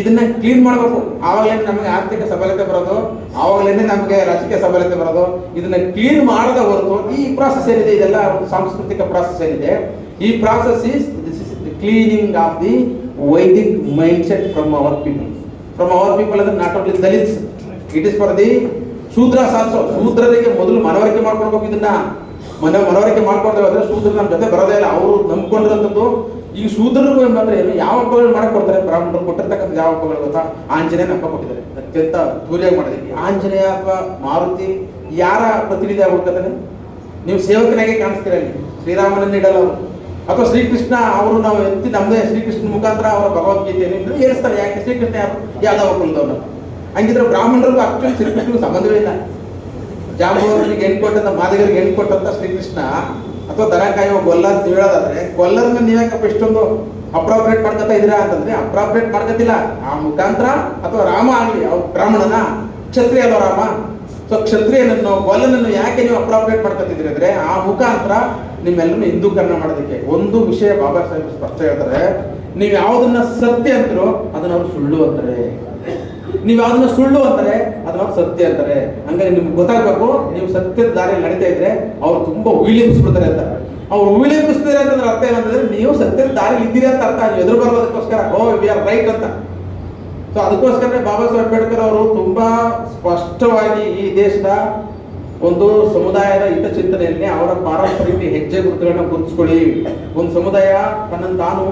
ಇದನ್ನ ಕ್ಲೀನ್ ಮಾಡಬೇಕು. ಆವಾಗಲೇ ನಮಗೆ ಆರ್ಥಿಕ ಸಬಲತೆ ಬರೋದು ಆವಾಗಲೇ ನಮಗೆ ರಾಜಕೀಯ ಸಬಲತೆ ಬರೋದು. ಇದನ್ನ ಕ್ಲೀನ್ ಮಾಡದ ಹೊರತು ಈ ಪ್ರಾಸೆಸ್ ಏನಿದೆ, ಇದೆಲ್ಲ ಸಾಂಸ್ಕೃತಿಕ ಪ್ರಾಸೆಸ್ ಏನಿದೆ, ಈ process is cleaning of the Vedic mindset from our people from our people ಅಂದ್ರೆ not only Dalits it is for the Shudra ಸಾಧಿಸೋ, ಶೂದ್ರರಿಗೆ ಮೊದಲು ಮನವರಿಕೆ ಮಾಡ್ಕೊಡ್ಬೇಕು ಇದನ್ನ. ಮನೆ ಮನವರಿಕೆ ಮಾಡ್ಕೊಡ್ತೇವೆ ಅಂದ್ರೆ ಶೂದ್ರ ನಮ್ಮ ಜೊತೆ ಬರೋದೇ ಇಲ್ಲ. ಅವರು ನಂಬ್ಕೊಂಡಿರೋಂಥದ್ದು ಈ ಶೂದ್ರರು ಏನು ಯಾವ ಹಬ್ಬಗಳು ಮಾಡಕ್ ಕೊಡ್ತಾರೆ ಬ್ರಾಹ್ಮಣರು ಕೊಟ್ಟಿರ್ತಕ್ಕಂಥ ಯಾವ ಹಬ್ಬಗಳು ಗೊತ್ತಾ? ಆಂಜನೇಯನ ಹಬ್ಬ ಕೊಟ್ಟಿದ್ದಾರೆ. ಅತ್ಯಂತ ದೂರಿಯಾಗಿ ಮಾಡಿದ್ದೀವಿ ಆಂಜನೇಯ ಅಥವಾ ಮಾರುತಿ ಯಾರ ಪ್ರತಿನಿಧಿ ಆಗ್ಬೇಕಾದ್ರೆ ನೀವು ಸೇವಕನಾಗೆ ಕಾಣಿಸ್ತೀರ ಅಲ್ಲಿ? ಶ್ರೀರಾಮನನ್ನ ಇಡಲ್ಲ ಅವರು. ಅಥವಾ ಶ್ರೀಕೃಷ್ಣ ಅವರು ನಾವು ಎತ್ತಿ ನಮ್ಮದೇ ಶ್ರೀಕೃಷ್ಣ ಮುಖಾಂತರ ಅವರ ಭಗವದ್ಗೀತೆಯನ್ನು ಏರಿಸ್ತಾರೆ. ಯಾಕೆ? ಶ್ರೀಕೃಷ್ಣ ಯಾರು? ಯಾದವ ಕುಲದವನು. ಹಂಗಿದ್ರೆ ಬ್ರಾಹ್ಮಣರಿಗೂ ಆಕ್ಚುಲಿ ಶ್ರೀಕೃಷ್ಣಗೂ ಸಂಬಂಧವೇ ಇಲ್ಲ. ಜಾಂಬವರಿಗೆ ಹೆಣ್ಣು ಕೊಟ್ಟಂತ ಮಾದಿಗರಿಗೆ ಹೆಣ್ಣು ಕೊಟ್ಟಂತ ಶ್ರೀಕೃಷ್ಣ ಅಥವಾ ದರ ಕಾಯುವ ಗೊಲ್ಲ ಅಂತ ಹೇಳೋದಾದ್ರೆ ಗೊಲ್ಲರ್ನ ನೀವ್ಯಾಕಪ್ಪ ಇಷ್ಟೊಂದು ಅಪ್ರಾಪ್ರೇಟ್ ಮಾಡ್ಕೊತಾ ಇದ್ದೀರಾ ಅಂತಂದ್ರೆ ಅಪ್ರಾಪ್ರೇಟ್ ಮಾಡ್ಕೊತಿಲ್ಲ. ಆ ಮುಖಾಂತರ ಅಥವಾ ರಾಮ ಆಗ್ಲಿ, ಅವ್ರು ಬ್ರಾಹ್ಮಣನ? ಕ್ಷತ್ರಿಯ ಅಲ್ವ ರಾಮ? ಸೊ ಕ್ಷತ್ರಿಯನನ್ನು ಗೊಲ್ಲನನ್ನು ಯಾಕೆ ನೀವು ಅಪ್ರಾಪ್ರೇಟ್ ಮಾಡ್ಕೊತಿದ್ರಿ ಅಂದ್ರೆ, ಆ ಮುಖಾಂತರ ಹಿಂದೂ ಹಿಂದೂಕರಣ ಮಾಡೋದಕ್ಕೆ. ಒಂದು ವಿಷಯ ಬಾಬಾ ಸಾಹೇಬ್ ಸ್ಪಷ್ಟ ಹೇಳ್ತಾರೆ. ನೀವು ಯಾವುದನ್ನ ಸತ್ಯ ಅಂತೀರೋ, ಅದನ್ನ ಅವ್ರು ಸುಳ್ಳು ಅಂತಾರೆ. ನೀವು ಯಾವ್ದನ್ನ ಸುಳ್ಳು ಅಂತಾರೆ ಅವ್ರು ಸತ್ಯ ಅಂತಾರೆ. ಹಂಗಾರೆ ನಿಮ್ಗೆ ಗೊತ್ತಾಗ್ಬೇಕು, ನೀವು ಸತ್ಯದ ದಾರಿಯಲ್ಲಿ ನಡೀತಾ ಇದ್ರೆ ಅವ್ರು ತುಂಬಾ ಉಯಿಲಿಂಬಿಸ್ಬಿಡ್ತಾರೆ ಅಂತ. ಅವ್ರು ಉಯಿಲಿಂಬಿಸ್ತಾರೆ ಅಂತಂದ್ರೆ ಅರ್ಥ ಏನಂತಂದ್ರೆ ನೀವು ಸತ್ಯದ ದಾರಿಯಲ್ಲಿ ಇದ್ದೀರಿ ಅಂತ ಅರ್ಥ. ನೀವು ಎದುರು ಬರೋದಕ್ಕೋಸ್ಕರ ಓ ವಿ ಆರ್ ರೈಟ್ ಅಂತ. ಸೊ ಅದಕ್ಕೋಸ್ಕರ ಬಾಬಾ ಸಾಹೇಬ್ ಅಂಬೇಡ್ಕರ್ ಅವರು ತುಂಬಾ ಸ್ಪಷ್ಟವಾಗಿ ಈ ದೇಶದ ಒಂದು ಸಮುದಾಯದ ಹಿತಚಿಂತನೆಯಲ್ಲಿ ಅವರ ಪಾರಂಪರಿಕ ಹೆಜ್ಜೆ ಗುರುತುಗಳನ್ನ ಗುರುತಿಸ್ಕೊಳ್ಳಿ. ಒಂದು ಸಮುದಾಯ ತನ್ನ ತಾನು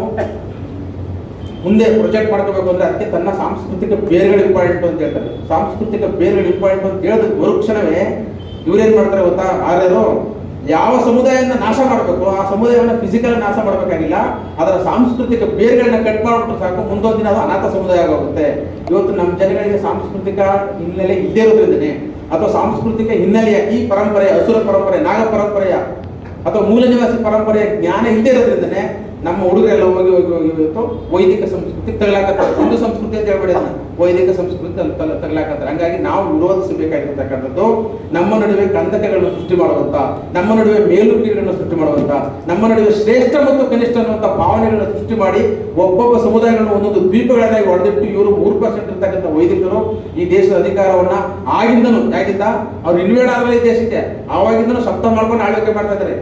ಮುಂದೆ ಪ್ರೊಜೆಕ್ಟ್ ಮಾಡ್ಕೋಬೇಕು ಅಂದ್ರೆ ಅದಕ್ಕೆ ತನ್ನ ಸಾಂಸ್ಕೃತಿಕ ಬೇರುಗಳು ಇಂಪಾರ್ಟೆಂಟ್ ಅಂತ ಹೇಳ್ತಾರೆ. ಸಾಂಸ್ಕೃತಿಕ ಬೇರುಗಳು ಇಂಪಾರ್ಟೆಂಟ್ ಅಂತ ಹೇಳಿದ ಮರುಕ್ಷಣವೇ ಇವ್ರೇನ್ ಮಾಡ್ತಾರೆ ಗೊತ್ತಾ? ಆರ್ಯರು ಯಾವ ಸಮುದಾಯವನ್ನು ನಾಶ ಮಾಡಬೇಕು, ಆ ಸಮುದಾಯವನ್ನು ಫಿಸಿಕಲ್ ನಾಶ ಮಾಡಬೇಕಾಗಿಲ್ಲ. ಅದರ ಸಾಂಸ್ಕೃತಿಕ ಬೇರುಗಳನ್ನ ಕಟ್ ಮಾಡ್ಬಿಟ್ರೆ ಸಾಕು, ಮುಂದೊಂದು ದಿನ ಅದು ಅನಾಥ ಸಮುದಾಯ ಆಗುತ್ತೆ ಇವತ್ತು ನಮ್ಮ ಜನಗಳಿಗೆ ಸಾಂಸ್ಕೃತಿಕ ಹಿನ್ನೆಲೆ ಇದ್ದೇ ಇರೋದ್ರಿಂದನೇ ಅಥವಾ ಸಾಂಸ್ಕೃತಿಕ ಹಿನ್ನೆಲೆಯ ಈ ಪರಂಪರೆಯ, ಅಸುರ ಪರಂಪರೆ ನಾಗ ಪರಂಪರೆಯ ಅಥವಾ ಮೂಲ ನಿವಾಸಿ ಪರಂಪರೆಯ ಜ್ಞಾನ ಇಲ್ಲದೇ ಇರೋದ್ರಿಂದನೇ ನಮ್ಮ ಹುಡುಗರೆಲ್ಲ ಹೋಗಿ ಹೋಗಿ ಹೋಗಿ ಇವತ್ತು ವೈದಿಕ ಸಂಸ್ಕೃತಿ ತಗಲಾಕತ್ತ ಒಂದು ಸಂಸ್ಕೃತಿ ಅಂತ ಹೇಳ್ಬೇಡಿ ವೈದಿಕ ಸಂಸ್ಕೃತಿ ತಗಲಾಕತ್ತಾರೆ. ಹಂಗಾಗಿ ನಾವು ವಿರೋಧಿಸಬೇಕಾಗಿರ್ತಕ್ಕಂಥದ್ದು ನಮ್ಮ ನಡುವೆ ಕಂದಕಗಳನ್ನು ಸೃಷ್ಟಿ ಮಾಡುವಂತ, ನಮ್ಮ ನಡುವೆ ಮೇಲುಕೀಗಳನ್ನು ಸೃಷ್ಟಿ ಮಾಡುವಂತ, ನಮ್ಮ ನಡುವೆ ಶ್ರೇಷ್ಠ ಮತ್ತು ಕನಿಷ್ಠ ಅನ್ನುವಂಥ ಭಾವನೆಗಳನ್ನು ಸೃಷ್ಟಿ ಮಾಡಿ ಒಬ್ಬೊಬ್ಬ ಸಮುದಾಯಗಳನ್ನು ಒಂದೊಂದು ದ್ವೀಪಗಳನ್ನಾಗಿ ಹೊಡೆದಿಟ್ಟು ಇವರು ಮೂರು ಪರ್ಸೆಂಟ್ ಇರ್ತಕ್ಕಂಥ ವೈದಿಕರು ಈ ದೇಶದ ಅಧಿಕಾರವನ್ನ ಆಗಿಂದನು. ಯಾಗಿಂದ ಅವ್ರು ಇನ್ವೇಡ್ ಈ ದೇಶಕ್ಕೆ. ಆವಾಗಿಂದನು ಸಪ್ತ ಮಾಡ್ಕೊಂಡು ಆಳ್ವಿಕೆ ಮಾಡ್ತಾ ಇದ್ದಾರೆ.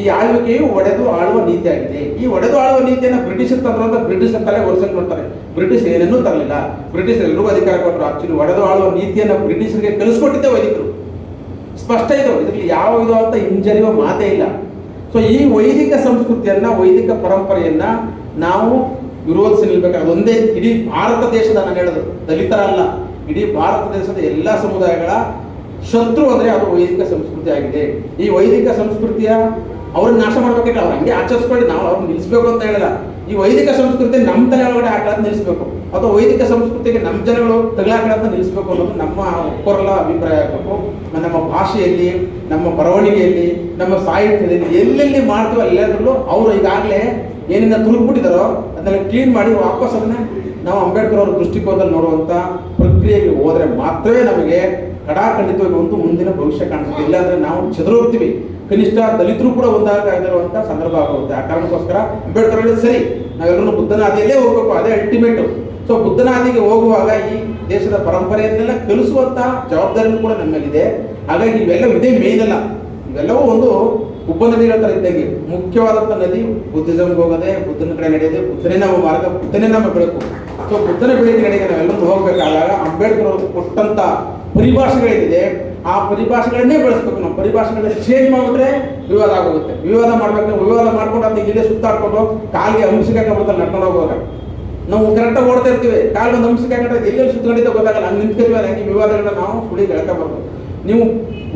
ಈ ಆಳ್ವಿಕೆಯು ಒಡೆದು ಆಳುವ ನೀತಿಯಾಗಿದೆ. ಈ ಒಡೆದು ಆಳುವ ನೀತಿಯನ್ನು ಬ್ರಿಟಿಷ್ ತಂದ್ರು ಅಂತ ಬ್ರಿಟಿಷ್ ತಲೆ ಒರೆಸಕ್ ಕೊಡ್ತಾರೆ ಬ್ರಿಟಿಷ್ ಏನನ್ನೂ ತರಲಿಲ್ಲ. ಬ್ರಿಟಿಷ್ ಎಲ್ರಿಗೂ ಅಧಿಕಾರ ಕೊಟ್ಟರು ಆಕ್ಚುಲಿ ಒಡೆದು ಆಳುವ ನೀತಿಯನ್ನು ಬ್ರಿಟಿಷರಿಗೆ ಕಲಿಸ್ಕೊಟ್ಟಿದ್ದೆ ವೈದಿಕರು. ಸ್ಪಷ್ಟ ಇದು. ಇದರಲ್ಲಿ ಯಾವ ಇದು ಅಂತ ಹಿಂಜರಿಯುವ ಮಾತೇ ಇಲ್ಲ. ಸೊ ಈ ವೈದಿಕ ಸಂಸ್ಕೃತಿಯನ್ನ, ವೈದಿಕ ಪರಂಪರೆಯನ್ನ ನಾವು ವಿರೋಧಿಸಿ ನಿಲ್ಬೇಕಾದ ಒಂದೇ ಇಡೀ ಭಾರತ ದೇಶದ ನಾನು ಹೇಳೋದು. ದಲಿತರಲ್ಲ ಇಡೀ ಭಾರತ ದೇಶದ ಎಲ್ಲ ಸಮುದಾಯಗಳ ಶತ್ರು ಅಂದ್ರೆ ಅದು ವೈದಿಕ ಸಂಸ್ಕೃತಿ ಆಗಿದೆ. ಈ ವೈದಿಕ ಸಂಸ್ಕೃತಿಯ ಅವ್ರನ್ನ ನಾಶ ಮಾಡ್ಬೇಕಿಲ್ಲ ಅವ್ರು ಹಂಗೆ ಆಚರಿಸ್ಕೊಳ್ಳಿ ನಾವು ಅವ್ರನ್ನ ನಿಲ್ಲಿಸ್ಬೇಕು ಅಂತ ಹೇಳಿಲ್ಲ. ಈ ವೈದಿಕ ಸಂಸ್ಕೃತಿ ನಮ್ಮ ತಲೆ ಒಳಗಡೆ ಹಾಕೋದ್ ನಿಲ್ಲಿಸ್ಬೇಕು. ಅಥವಾ ವೈದಿಕ ಸಂಸ್ಕೃತಿಗೆ ನಮ್ಮ ಜನಗಳು ತಗಲಾಕಳಂತ ನಿಲ್ಲಿಸ್ಬೇಕು ಅನ್ನೋದು ನಮ್ಮ ಒಬ್ಬರಲ್ಲ ಅಭಿಪ್ರಾಯ ಆಗಬೇಕು. ನಮ್ಮ ಭಾಷೆಯಲ್ಲಿ, ನಮ್ಮ ಬರವಣಿಗೆಯಲ್ಲಿ, ನಮ್ಮ ಸಾಹಿತ್ಯದಲ್ಲಿ ಎಲ್ಲೆಲ್ಲಿ ಮಾಡ್ತೀವೋ ಎಲ್ಲದರಲ್ಲೂ ಅವರು ಈಗಾಗಲೇ ಏನಿಂದ ತುರುಕ್ಬಿಟ್ಟಿದಾರೋ ಅದನ್ನೆಲ್ಲ ಕ್ಲೀನ್ ಮಾಡಿ ವಾಪಸ್ ಅದನ್ನ ನಾವು ಅಂಬೇಡ್ಕರ್ ಅವ್ರ ದೃಷ್ಟಿಕೋನದಲ್ಲಿ ನೋಡುವಂತ ಪ್ರಕ್ರಿಯೆಗೆ ಹೋದರೆ ಮಾತ್ರವೇ ನಮಗೆ ಕಡಾಖಂಡಿತವಾಗಿ ಒಂದು ಮುಂದಿನ ಭವಿಷ್ಯ ಕಾಣಿಸುತ್ತೆ. ಇಲ್ಲಾಂದ್ರೆ ನಾವು ಚದುರೋಗ್ತೀವಿ. ಕನಿಷ್ಠ ದಲಿತರು ಕೂಡ ಒಂದಾಗಿರುವಂತ ಸಂದರ್ಭ ಆಗುತ್ತೆ. ಆ ಕಾರಣಕ್ಕೋಸ್ಕರ ಅಂಬೇಡ್ಕರ್ ಹೇಳಿದ್ ಸರಿ. ನಾವೆಲ್ಲರೂ ಬುದ್ಧನ ಹಾದಿಯಲ್ಲೇ ಹೋಗ್ಬೇಕು. ಅದೇ ಅಲ್ಟಿಮೇಟ್ ಸೊ ಬುದ್ಧನ ಹೋಗುವಾಗ ಈ ದೇಶದ ಪರಂಪರೆಯನ್ನೆಲ್ಲ ಕಲಿಸುವಂತ ಜವಾಬ್ದಾರಿನೂ ಕೂಡ ನಮ್ಮ ಮೇಲಿದೆ ಹಾಗಾಗಿ ಇವೆಲ್ಲವೂ ಇದೇ ಮೇನ್ ಅಲ್ಲ. ಇವೆಲ್ಲವೂ ಒಂದು ಉಪನದಿಗಳ ತರ ಇದ್ದಂಗೆ. ಮುಖ್ಯವಾದಂತ ನದಿ ಬುದ್ಧಿಸಮ್ಗೆ ಹೋಗೋದೇ, ಬುದ್ಧನ ಕಡೆ ನಡೆಯದೆ, ಬುದ್ಧನೇ ನಮ್ಮ ಮಾರ್ಗ, ಬುದ್ಧನೇ ನಮ್ಮ ಬೆಳಕು. ಸೊ ಬುದ್ಧನ ಬೆಳಕಿನ ಕಡೆಗೆ ನಾವೆಲ್ಲರೂ ಹೋಗಬೇಕಾದಾಗ ಅಂಬೇಡ್ಕರ್ ಅವರು ಕೊಟ್ಟಂತ ಪರಿಭಾಷೆಗಳೇನಿದೆ ಆ ಪರಿಭಾಷೆಗಳನ್ನೇ ಬೆಳೆಸ್ಬೇಕು ನಾವು. ಪರಿಭಾಷೆಗಳನ್ನ ಚೇಂಜ್ ಮಾಡಿದ್ರೆ ವಿವಾದ ಆಗೋಗುತ್ತೆ. ವಿವಾದ ಮಾಡ್ಬೇಕು, ವಿವಾದ ಮಾಡ್ಕೊಂಡು ಅದನ್ನ ಇಲ್ಲೇ ಸುತ್ತಾಡ್ಕೊಂಡು ಕಾಲಿಗೆ ಅಂಶಕ್ಕೆ ಬರ್ತಾರೆ ನಡ್ಕೊಂಡು ಹೋಗುವಾಗ. ನಾವು ಕರೆಕ್ಟಾಗಿ ಓಡ್ತಾ ಇರ್ತೀವಿ. ಕಾಲ್ ಒಂದು ಅಂಶಕ್ಕೆ ಹಾಕಿದ್ರೆ ಎಲ್ಲೇ ಸುತ್ತಕೊಂಡಿದ್ದ ಗೊತ್ತಾಗಲ್ಲ. ಹಂಗೆ ನಿಂತ್ಕೊಳ್ತೀವಿ ಹಂಗೆ ವಿವಾದಗಳನ್ನ ನಾವು ಸುಳಿ ಗೆಳಕಬಾರ್ದು ನೀವು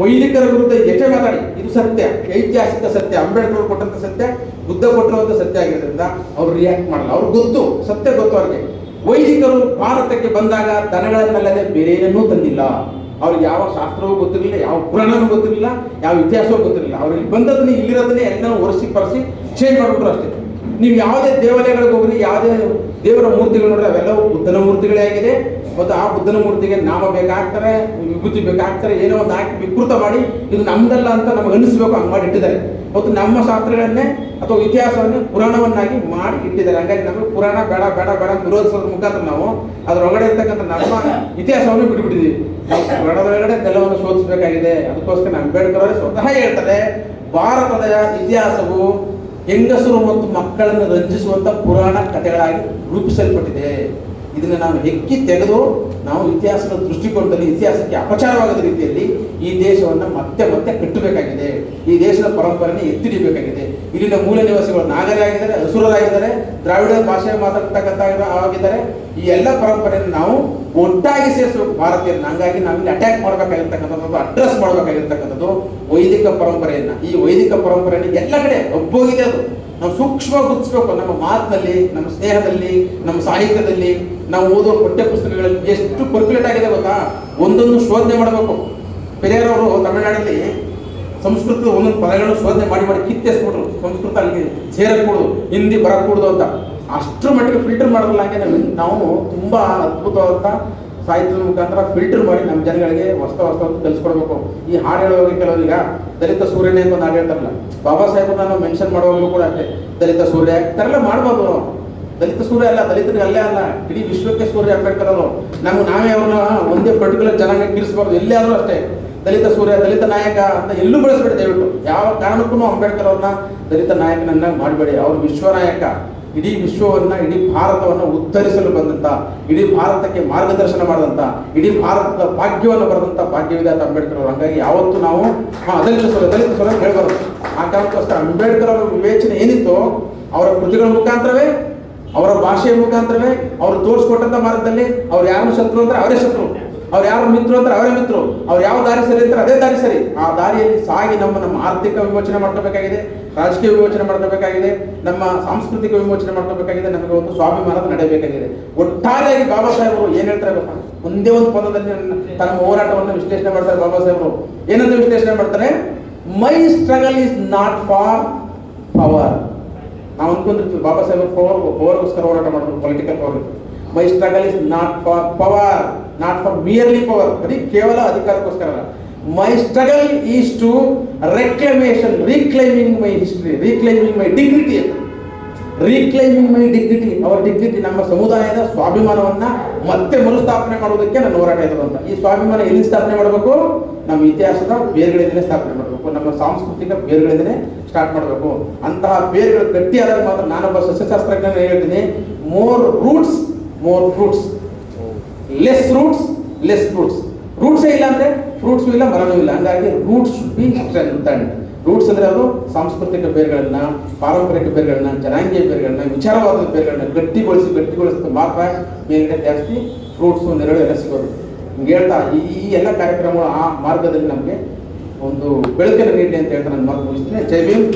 ವೈದಿಕರ ವಿರುದ್ಧ ಎಷ್ಟೇ ಮಾತಾಡಿ. ಇದು ಸತ್ಯ. ಐತಿಹಾಸಿಕ ಸತ್ಯ. ಅಂಬೇಡ್ಕರ್ ಕೊಟ್ಟಂತ ಸತ್ಯ, ಬುದ್ಧ ಕೊಟ್ಟಿರುವಂತ ಸತ್ಯ ಆಗಿರೋದ್ರಿಂದ ಅವ್ರು ರಿಯಾಕ್ಟ್ ಮಾಡಲ್ಲ. ಅವ್ರಿಗೆ ಗೊತ್ತು. ಸತ್ಯ ಗೊತ್ತು ಅವ್ರಿಗೆ. ವೈದಿಕರು ಭಾರತಕ್ಕೆ ಬಂದಾಗ ದನಗಳನ್ನಲ್ಲದೆ ಬೇರೆ ಏನನ್ನೂ ತಂದಿಲ್ಲ. ಅವ್ರಿಗೆ ಯಾವ ಶಾಸ್ತ್ರವೂ ಗೊತ್ತಿರಲಿಲ್ಲ, ಯಾವ ಪುರಾಣವೂ ಗೊತ್ತಿರಲಿಲ್ಲ, ಯಾವ ಇತಿಹಾಸವೂ ಗೊತ್ತಿರಲಿಲ್ಲ. ಅವ್ರಿಗೆ ಬಂದದನ್ನೇ ಇಲ್ಲಿರೋದನ್ನೇ ಎಲ್ಲ ಒರೆಸಿ ಪರೆಸಿ ಚೇಂಜ್ ಮಾಡಿಬಿಟ್ರು ಅಷ್ಟೇ. ನೀವು ಯಾವುದೇ ದೇವಾಲಯಗಳಿಗೆ ಹೋಗ್ರಿ, ಯಾವುದೇ ದೇವರ ಮೂರ್ತಿಗಳು ನೋಡ್ರಿ, ಅವೆಲ್ಲವೂ ಬುದ್ಧನ ಮೂರ್ತಿಗಳೇ ಆಗಿದೆ. ಮತ್ತು ಆ ಬುದ್ಧನ ಮೂರ್ತಿಗೆ ನಾಮ ಬೇಕಾಗ್ತಾರೆ, ವಿಭೂತಿ ಬೇಕಾಗ್ತಾರೆ, ಏನೋ ಒಂದು ಹಾಕಿ ವಿಕೃತ ಮಾಡಿ, ಇದು ನಮ್ದಲ್ಲ ಅಂತ ನಮಗೆ ಅನಿಸ್ಬೇಕು, ಹಂಗೆ ಮಾಡಿ ಇಟ್ಟಿದ್ದಾರೆ. ಮತ್ತು ನಮ್ಮ ಶಾಸ್ತ್ರಗಳನ್ನೇ ಅಥವಾ ಇತಿಹಾಸವನ್ನು ಪುರಾಣವನ್ನಾಗಿ ಮಾಡಿ ಇಟ್ಟಿದ್ದಾರೆ. ಹಾಗಾಗಿ ನಮಗೆ ಪುರಾಣ ಬೇಡ ಬೇಡ ಬೇಡ ವಿರೋಧಿಸೋದ್ರ ಮುಖಾಂತರ ನಾವು ಅದರೊಳಗಡೆ ಇರ್ತಕ್ಕಂಥ ನಮ್ಮ ಇತಿಹಾಸವನ್ನು ಬಿಟ್ಬಿಟ್ಟಿದ್ದೀವಿ ಒಳಗಡೆ ನೆಲವನ್ನು ಶೋಧಿಸಬೇಕಾಗಿದೆ. ಅದಕ್ಕೋಸ್ಕರ ಅಂಬೇಡ್ಕರ್ ಅವರೇ ಸ್ವತಃ ಹೇಳ್ತಾರೆ, ಭಾರತದ ಇತಿಹಾಸವು ಹೆಂಗಸರು ಮತ್ತು ಮಕ್ಕಳನ್ನು ರಂಜಿಸುವಂತ ಪುರಾಣ ಕಥೆಗಳಾಗಿ ರೂಪಿಸಲ್ಪಟ್ಟಿದೆ. ಇದನ್ನ ನಾವು ಹೆಕ್ಕಿ ತೆಗೆದು ನಾವು ಇತಿಹಾಸದ ದೃಷ್ಟಿಕೋನದಲ್ಲಿ ಇತಿಹಾಸಕ್ಕೆ ಅಪಚಾರವಾಗದ ರೀತಿಯಲ್ಲಿ ಈ ದೇಶವನ್ನ ಮತ್ತೆ ಮತ್ತೆ ಕಟ್ಟಬೇಕಾಗಿದೆ. ಈ ದೇಶದ ಪರಂಪರೆಯನ್ನು ಎತ್ತಿಡಿಬೇಕಾಗಿದೆ ಇಲ್ಲಿನ ಮೂಲ ನಿವಾಸಿಗಳು ನಾಗರಾಗಿದ್ದಾರೆ ಹಸುರರಾಗಿದ್ದಾರೆ ದ್ರಾವಿಡ ಭಾಷೆ ಮಾತಾಡ್ತಕ್ಕಂಥ ಆಗಿದ್ದಾರೆ ಈ ಎಲ್ಲ ಪರಂಪರೆಯನ್ನು ನಾವು ಒಟ್ಟಾಗಿ ಸೇರಿಸಬೇಕು. ಭಾರತೀಯರನ್ನ ಹಂಗಾಗಿ ನಾವಿಲ್ಲಿ ಅಟ್ಯಾಕ್ ಮಾಡಬೇಕಾಗಿರ್ತಕ್ಕಂಥದ್ದು ಅಡ್ರೆಸ್ ಮಾಡಬೇಕಾಗಿರ್ತಕ್ಕಂಥದ್ದು ವೈದಿಕ ಪರಂಪರೆಯನ್ನ. ಈ ವೈದಿಕ ಪರಂಪರೆಯನ್ನು ಎಲ್ಲ ಕಡೆ ಒಬ್ಬೋಗಿದೆ ಅದು. ನಾವು ಸೂಕ್ಷ್ಮವಾಗಿ ಗುರುತಿಸ್ಬೇಕು ನಮ್ಮ ಮಾತಿನಲ್ಲಿ, ನಮ್ಮ ಸ್ನೇಹದಲ್ಲಿ, ನಮ್ಮ ಸಾಹಿತ್ಯದಲ್ಲಿ ನಾವು ಓದೋ ಪಠ್ಯ ಪುಸ್ತಕಗಳಲ್ಲಿ ಎಷ್ಟು ಪರ್ಕ್ಯುಲೇಟ್ ಆಗಿದೆ ಗೊತ್ತಾ? ಒಂದೊಂದು ಶೋಧನೆ ಮಾಡಬೇಕು. ಪೆರಿಯರವರು ತಮಿಳುನಾಡಲ್ಲಿ ಸಂಸ್ಕೃತದ ಒಂದೊಂದು ಪದಗಳನ್ನು ಶೋಧನೆ ಮಾಡಿ ಮಾಡಿ ಕಿತ್ತೆಸ್ಬಿಟ್ರು ಸಂಸ್ಕೃತ ಅಲ್ಲಿಗೆ ಸೇರக்கூಡುದು ಹಿಂದಿ ಬರಕೂಡುದು ಅಂತ. ಅಷ್ಟರ ಮಟ್ಟಿಗೆ ಫಿಲ್ಟರ್ ಮಾಡೋದಿಲ್ಲ ಹಾಗೆ ನಾವು ನಾವು ತುಂಬಾ ಅದ್ಭುತವಾದಂಥ ಸಾಹಿತ್ಯದ ಮುಖಾಂತರ ಫಿಲ್ಟರ್ ಮಾಡಿ ನಮ್ಮ ಜನಗಳಿಗೆ ಹೊಸ ಹೊಸ ಕಲಿಸ್ಕೊಡ್ಬೇಕು ಈ ಹಾಡು ಹೇಳುವಾಗ ಈಗ ದಲಿತ ಸೂರ್ಯನೇ ಅಂತ ಒಂದು ಹಾಡು ಹೇಳ್ತಾರಲ್ಲ. ಬಾಬಾ ಸಾಹೇಬ್ ನಾನು ಮೆನ್ಷನ್ ಮಾಡುವಾಗಲೂ ಕೂಡ ಅಷ್ಟೇ. ದಲಿತ ಸೂರ್ಯ, ಈ ಥರ ಎಲ್ಲ ಮಾಡ್ಬೋದು ನಾವು. ದಲಿತ ಸೂರ್ಯ ಅಲ್ಲ, ದಲಿತರಿಗೆ ಅಲ್ಲೇ ಅಲ್ಲ. ಇಡೀ ವಿಶ್ವಕ್ಕೆ ಸೂರ್ಯ ಅಂಬೇಡ್ಕರ್ ಅವರು. ನಮ್ಗೆ ನಾವೇ ಅವ್ರನ್ನ ಒಂದೇ ಪರ್ಟಿಕ್ಯುಲರ್ ಜನಾಂಗ ಕಿರಿಸ್ಬಾರ್ದು ಎಲ್ಲೇ ಆದರೂ ಅಷ್ಟೇ. ದಲಿತ ಸೂರ್ಯ, ದಲಿತ ನಾಯಕ ಅಂತ ಎಲ್ಲೂ ಬೆಳೆಸ್ಬೇಡಿ ದಯವಿಟ್ಟು. ಯಾವ ಕಾರಣಕ್ಕೂ ಅಂಬೇಡ್ಕರ್ ಅವ್ರನ್ನ ದಲಿತ ನಾಯಕನನ್ನ ಮಾಡಬೇಡಿ. ಅವ್ರು ವಿಶ್ವ ನಾಯಕ ಇಡೀ ವಿಶ್ವವನ್ನು, ಇಡೀ ಭಾರತವನ್ನು ಉದ್ಧರಿಸಲು ಬಂದಂತ, ಇಡೀ ಭಾರತಕ್ಕೆ ಮಾರ್ಗದರ್ಶನ ಮಾಡಿದಂತ, ಇಡೀ ಭಾರತದ ಭಾಗ್ಯವನ್ನು ಬರೆದಂತ ಭಾಗ್ಯವಿದಾತ ಅಂಬೇಡ್ಕರ್ ಅವರು. ಹಂಗಾಗಿ ಯಾವತ್ತು ನಾವು ಅದಲಿತ ದಲಿತ ಸೂರ್ಯ ದಲಿತ ಸ್ವರ ಹೇಳ್ಬಾರ್ದು. ಆ ಕಾರಣಕ್ಕೋಸ್ಕರ ಅಂಬೇಡ್ಕರ್ ಅವರ ವಿವೇಚನೆ ಏನಿತ್ತು, ಅವರ ಕೃತಿಗಳ ಮುಖಾಂತರವೇ, ಅವರ ಭಾಷೆಯ ಮುಖಾಂತರವೇ, ಅವರು ತೋರಿಸ್ಕೊಟ್ಟಂತ ಮಾರ್ಗದಲ್ಲಿ ಅವ್ರು ಯಾರು ಶತ್ರು ಅಂದ್ರೆ ಅವರೇ ಶತ್ರು. ಅವ್ರು ಯಾರು ಮಿತ್ರ ಅಂದ್ರೆ ಅವರೇ ಮಿತ್ರರು ಅವ್ರು ಯಾವ ದಾರಿ ಸರಿ ಅಂತಾರೆ ಅದೇ ದಾರಿ ಸರಿ. ಆ ದಾರಿಯಲ್ಲಿ ಸಾಗಿ ನಮ್ಮ ನಮ್ಮ ಆರ್ಥಿಕ ವಿಮೋಚನೆ ಮಾಡ್ಕೋಬೇಕಾಗಿದೆ, ರಾಜಕೀಯ ವಿಮೋಚನೆ ಮಾಡ್ಕೋಬೇಕಾಗಿದೆ, ನಮ್ಮ ಸಾಂಸ್ಕೃತಿಕ ವಿಮೋಚನೆ ಮಾಡ್ಕೋಬೇಕಾಗಿದೆ, ನಮಗೆ ಒಂದು ಸ್ವಾಭಿಮಾನದ ನಡೆಯಬೇಕಾಗಿದೆ. ಒಟ್ಟಾರೆಯಾಗಿ ಬಾಬಾ ಸಾಹೇಬರು ಏನ್ ಹೇಳ್ತಾರೆ ಒಂದೇ ಒಂದು ಪದದಲ್ಲಿ ತಮ್ಮ ಹೋರಾಟವನ್ನು ವಿಶ್ಲೇಷಣೆ ಮಾಡ್ತಾರೆ ಬಾಬಾ ಸಾಹೇಬರು. ಏನಂತ ವಿಶ್ಲೇಷಣೆ ಮಾಡ್ತಾರೆ? My struggle is not for power ನಾವು ಅನ್ಕೊಂಡಿರ್ತೀವಿ, ಬಾಬಾ ಸಾಹೇಬ್ ಪವರ್ ಪವರ್ಗೋಸ್ಕರ ಹೋರಾಟ ಮಾಡಿದ್ರು political power my struggle is not for power not for merely power ಬರೀ ಕೇವಲ ಅಧಿಕಾರಕ್ಕೋಸ್ಕರ ಅಲ್ಲ my struggle is to reclamation reclaiming my history reclaiming my dignity ಅಂತ ರೀಕ್ಲೈಮಿಂಗ್ ಮೈ ಡಿಗ್ನಿಟಿ ಅವರ ಡಿಗ್ನಿಟಿ ನಮ್ಮ ಸಮುದಾಯದ ಸ್ವಾಭಿಮಾನವನ್ನ ಮತ್ತೆ ಮರುಸ್ಥಾಪನೆ ಮಾಡುವುದಕ್ಕೆ ನಾನು ಹೋರಾಟ ಇದ್ರು ಅಂತ. ಈ ಸ್ವಾಭಿಮಾನ ಎಲ್ಲಿ ಸ್ಥಾಪನೆ ಮಾಡಬೇಕು? ನಮ್ಮ ಇತಿಹಾಸದ ಬೇರುಗಳಿಂದಲೇ ಸ್ಥಾಪನೆ ಮಾಡಬೇಕು. ನಮ್ಮ ಸಾಂಸ್ಕೃತಿಕ ಬೇರುಗಳಿಂದಲೇ ಸ್ಟಾರ್ಟ್ ಮಾಡಬೇಕು. ಅಂತಹ ಬೇರುಗಳು ಗಟ್ಟಿಯಾದಾಗ ಮಾತ್ರ ನಾನೊಬ್ಬ ಸಸ್ಯಶಾಸ್ತ್ರಜ್ಞನ ಹೇಳ್ತೀನಿ more roots more fruits less roots less fruits ರೂಟ್ಸೇ ಇಲ್ಲ ಅಂದ್ರೆ ಫ್ರೂಟ್ಸ್ ಇಲ್ಲ, ಮರನೂ ಇಲ್ಲ. ಹಂಗಾಗಿ roots should be strengthened roots ಅಂದ್ರೆ ಅದು ಸಾಂಸ್ಕೃತಿಕ ಬೇರುಗಳನ್ನ, ಪಾರಂಪರಿಕ ಬೇರುಗಳನ್ನ, ಜನಾಂಗೀಯ ಬೇರುಗಳನ್ನ ವಿಚಾರವಾದ ಬೇರುಗಳನ್ನ ಗಟ್ಟಿಗೊಳಿಸಿ, ಗಟ್ಟಿಗೊಳಿಸಿದ ಮಾತ್ರ ಮೇಲ್ಗಡೆ ಜಾಸ್ತಿ ಫ್ರೂಟ್ಸು ನೆರಳು ಎಲ್ಲ ಸಿಗೋದು. ಹಿಂಗೆ ಹೇಳ್ತಾ ಈ ಎಲ್ಲ ಕಾರ್ಯಕ್ರಮಗಳು ಆ ಮಾರ್ಗದಲ್ಲಿ ನಮಗೆ ಒಂದು ಬೆಳಕನ್ನು ನೀಡಿ ಅಂತ ಹೇಳ್ತಾ ನಾನು ಮಾತು ಮುಗಿಸ್ತೀನಿ. ಜೈ ಭೀಮ್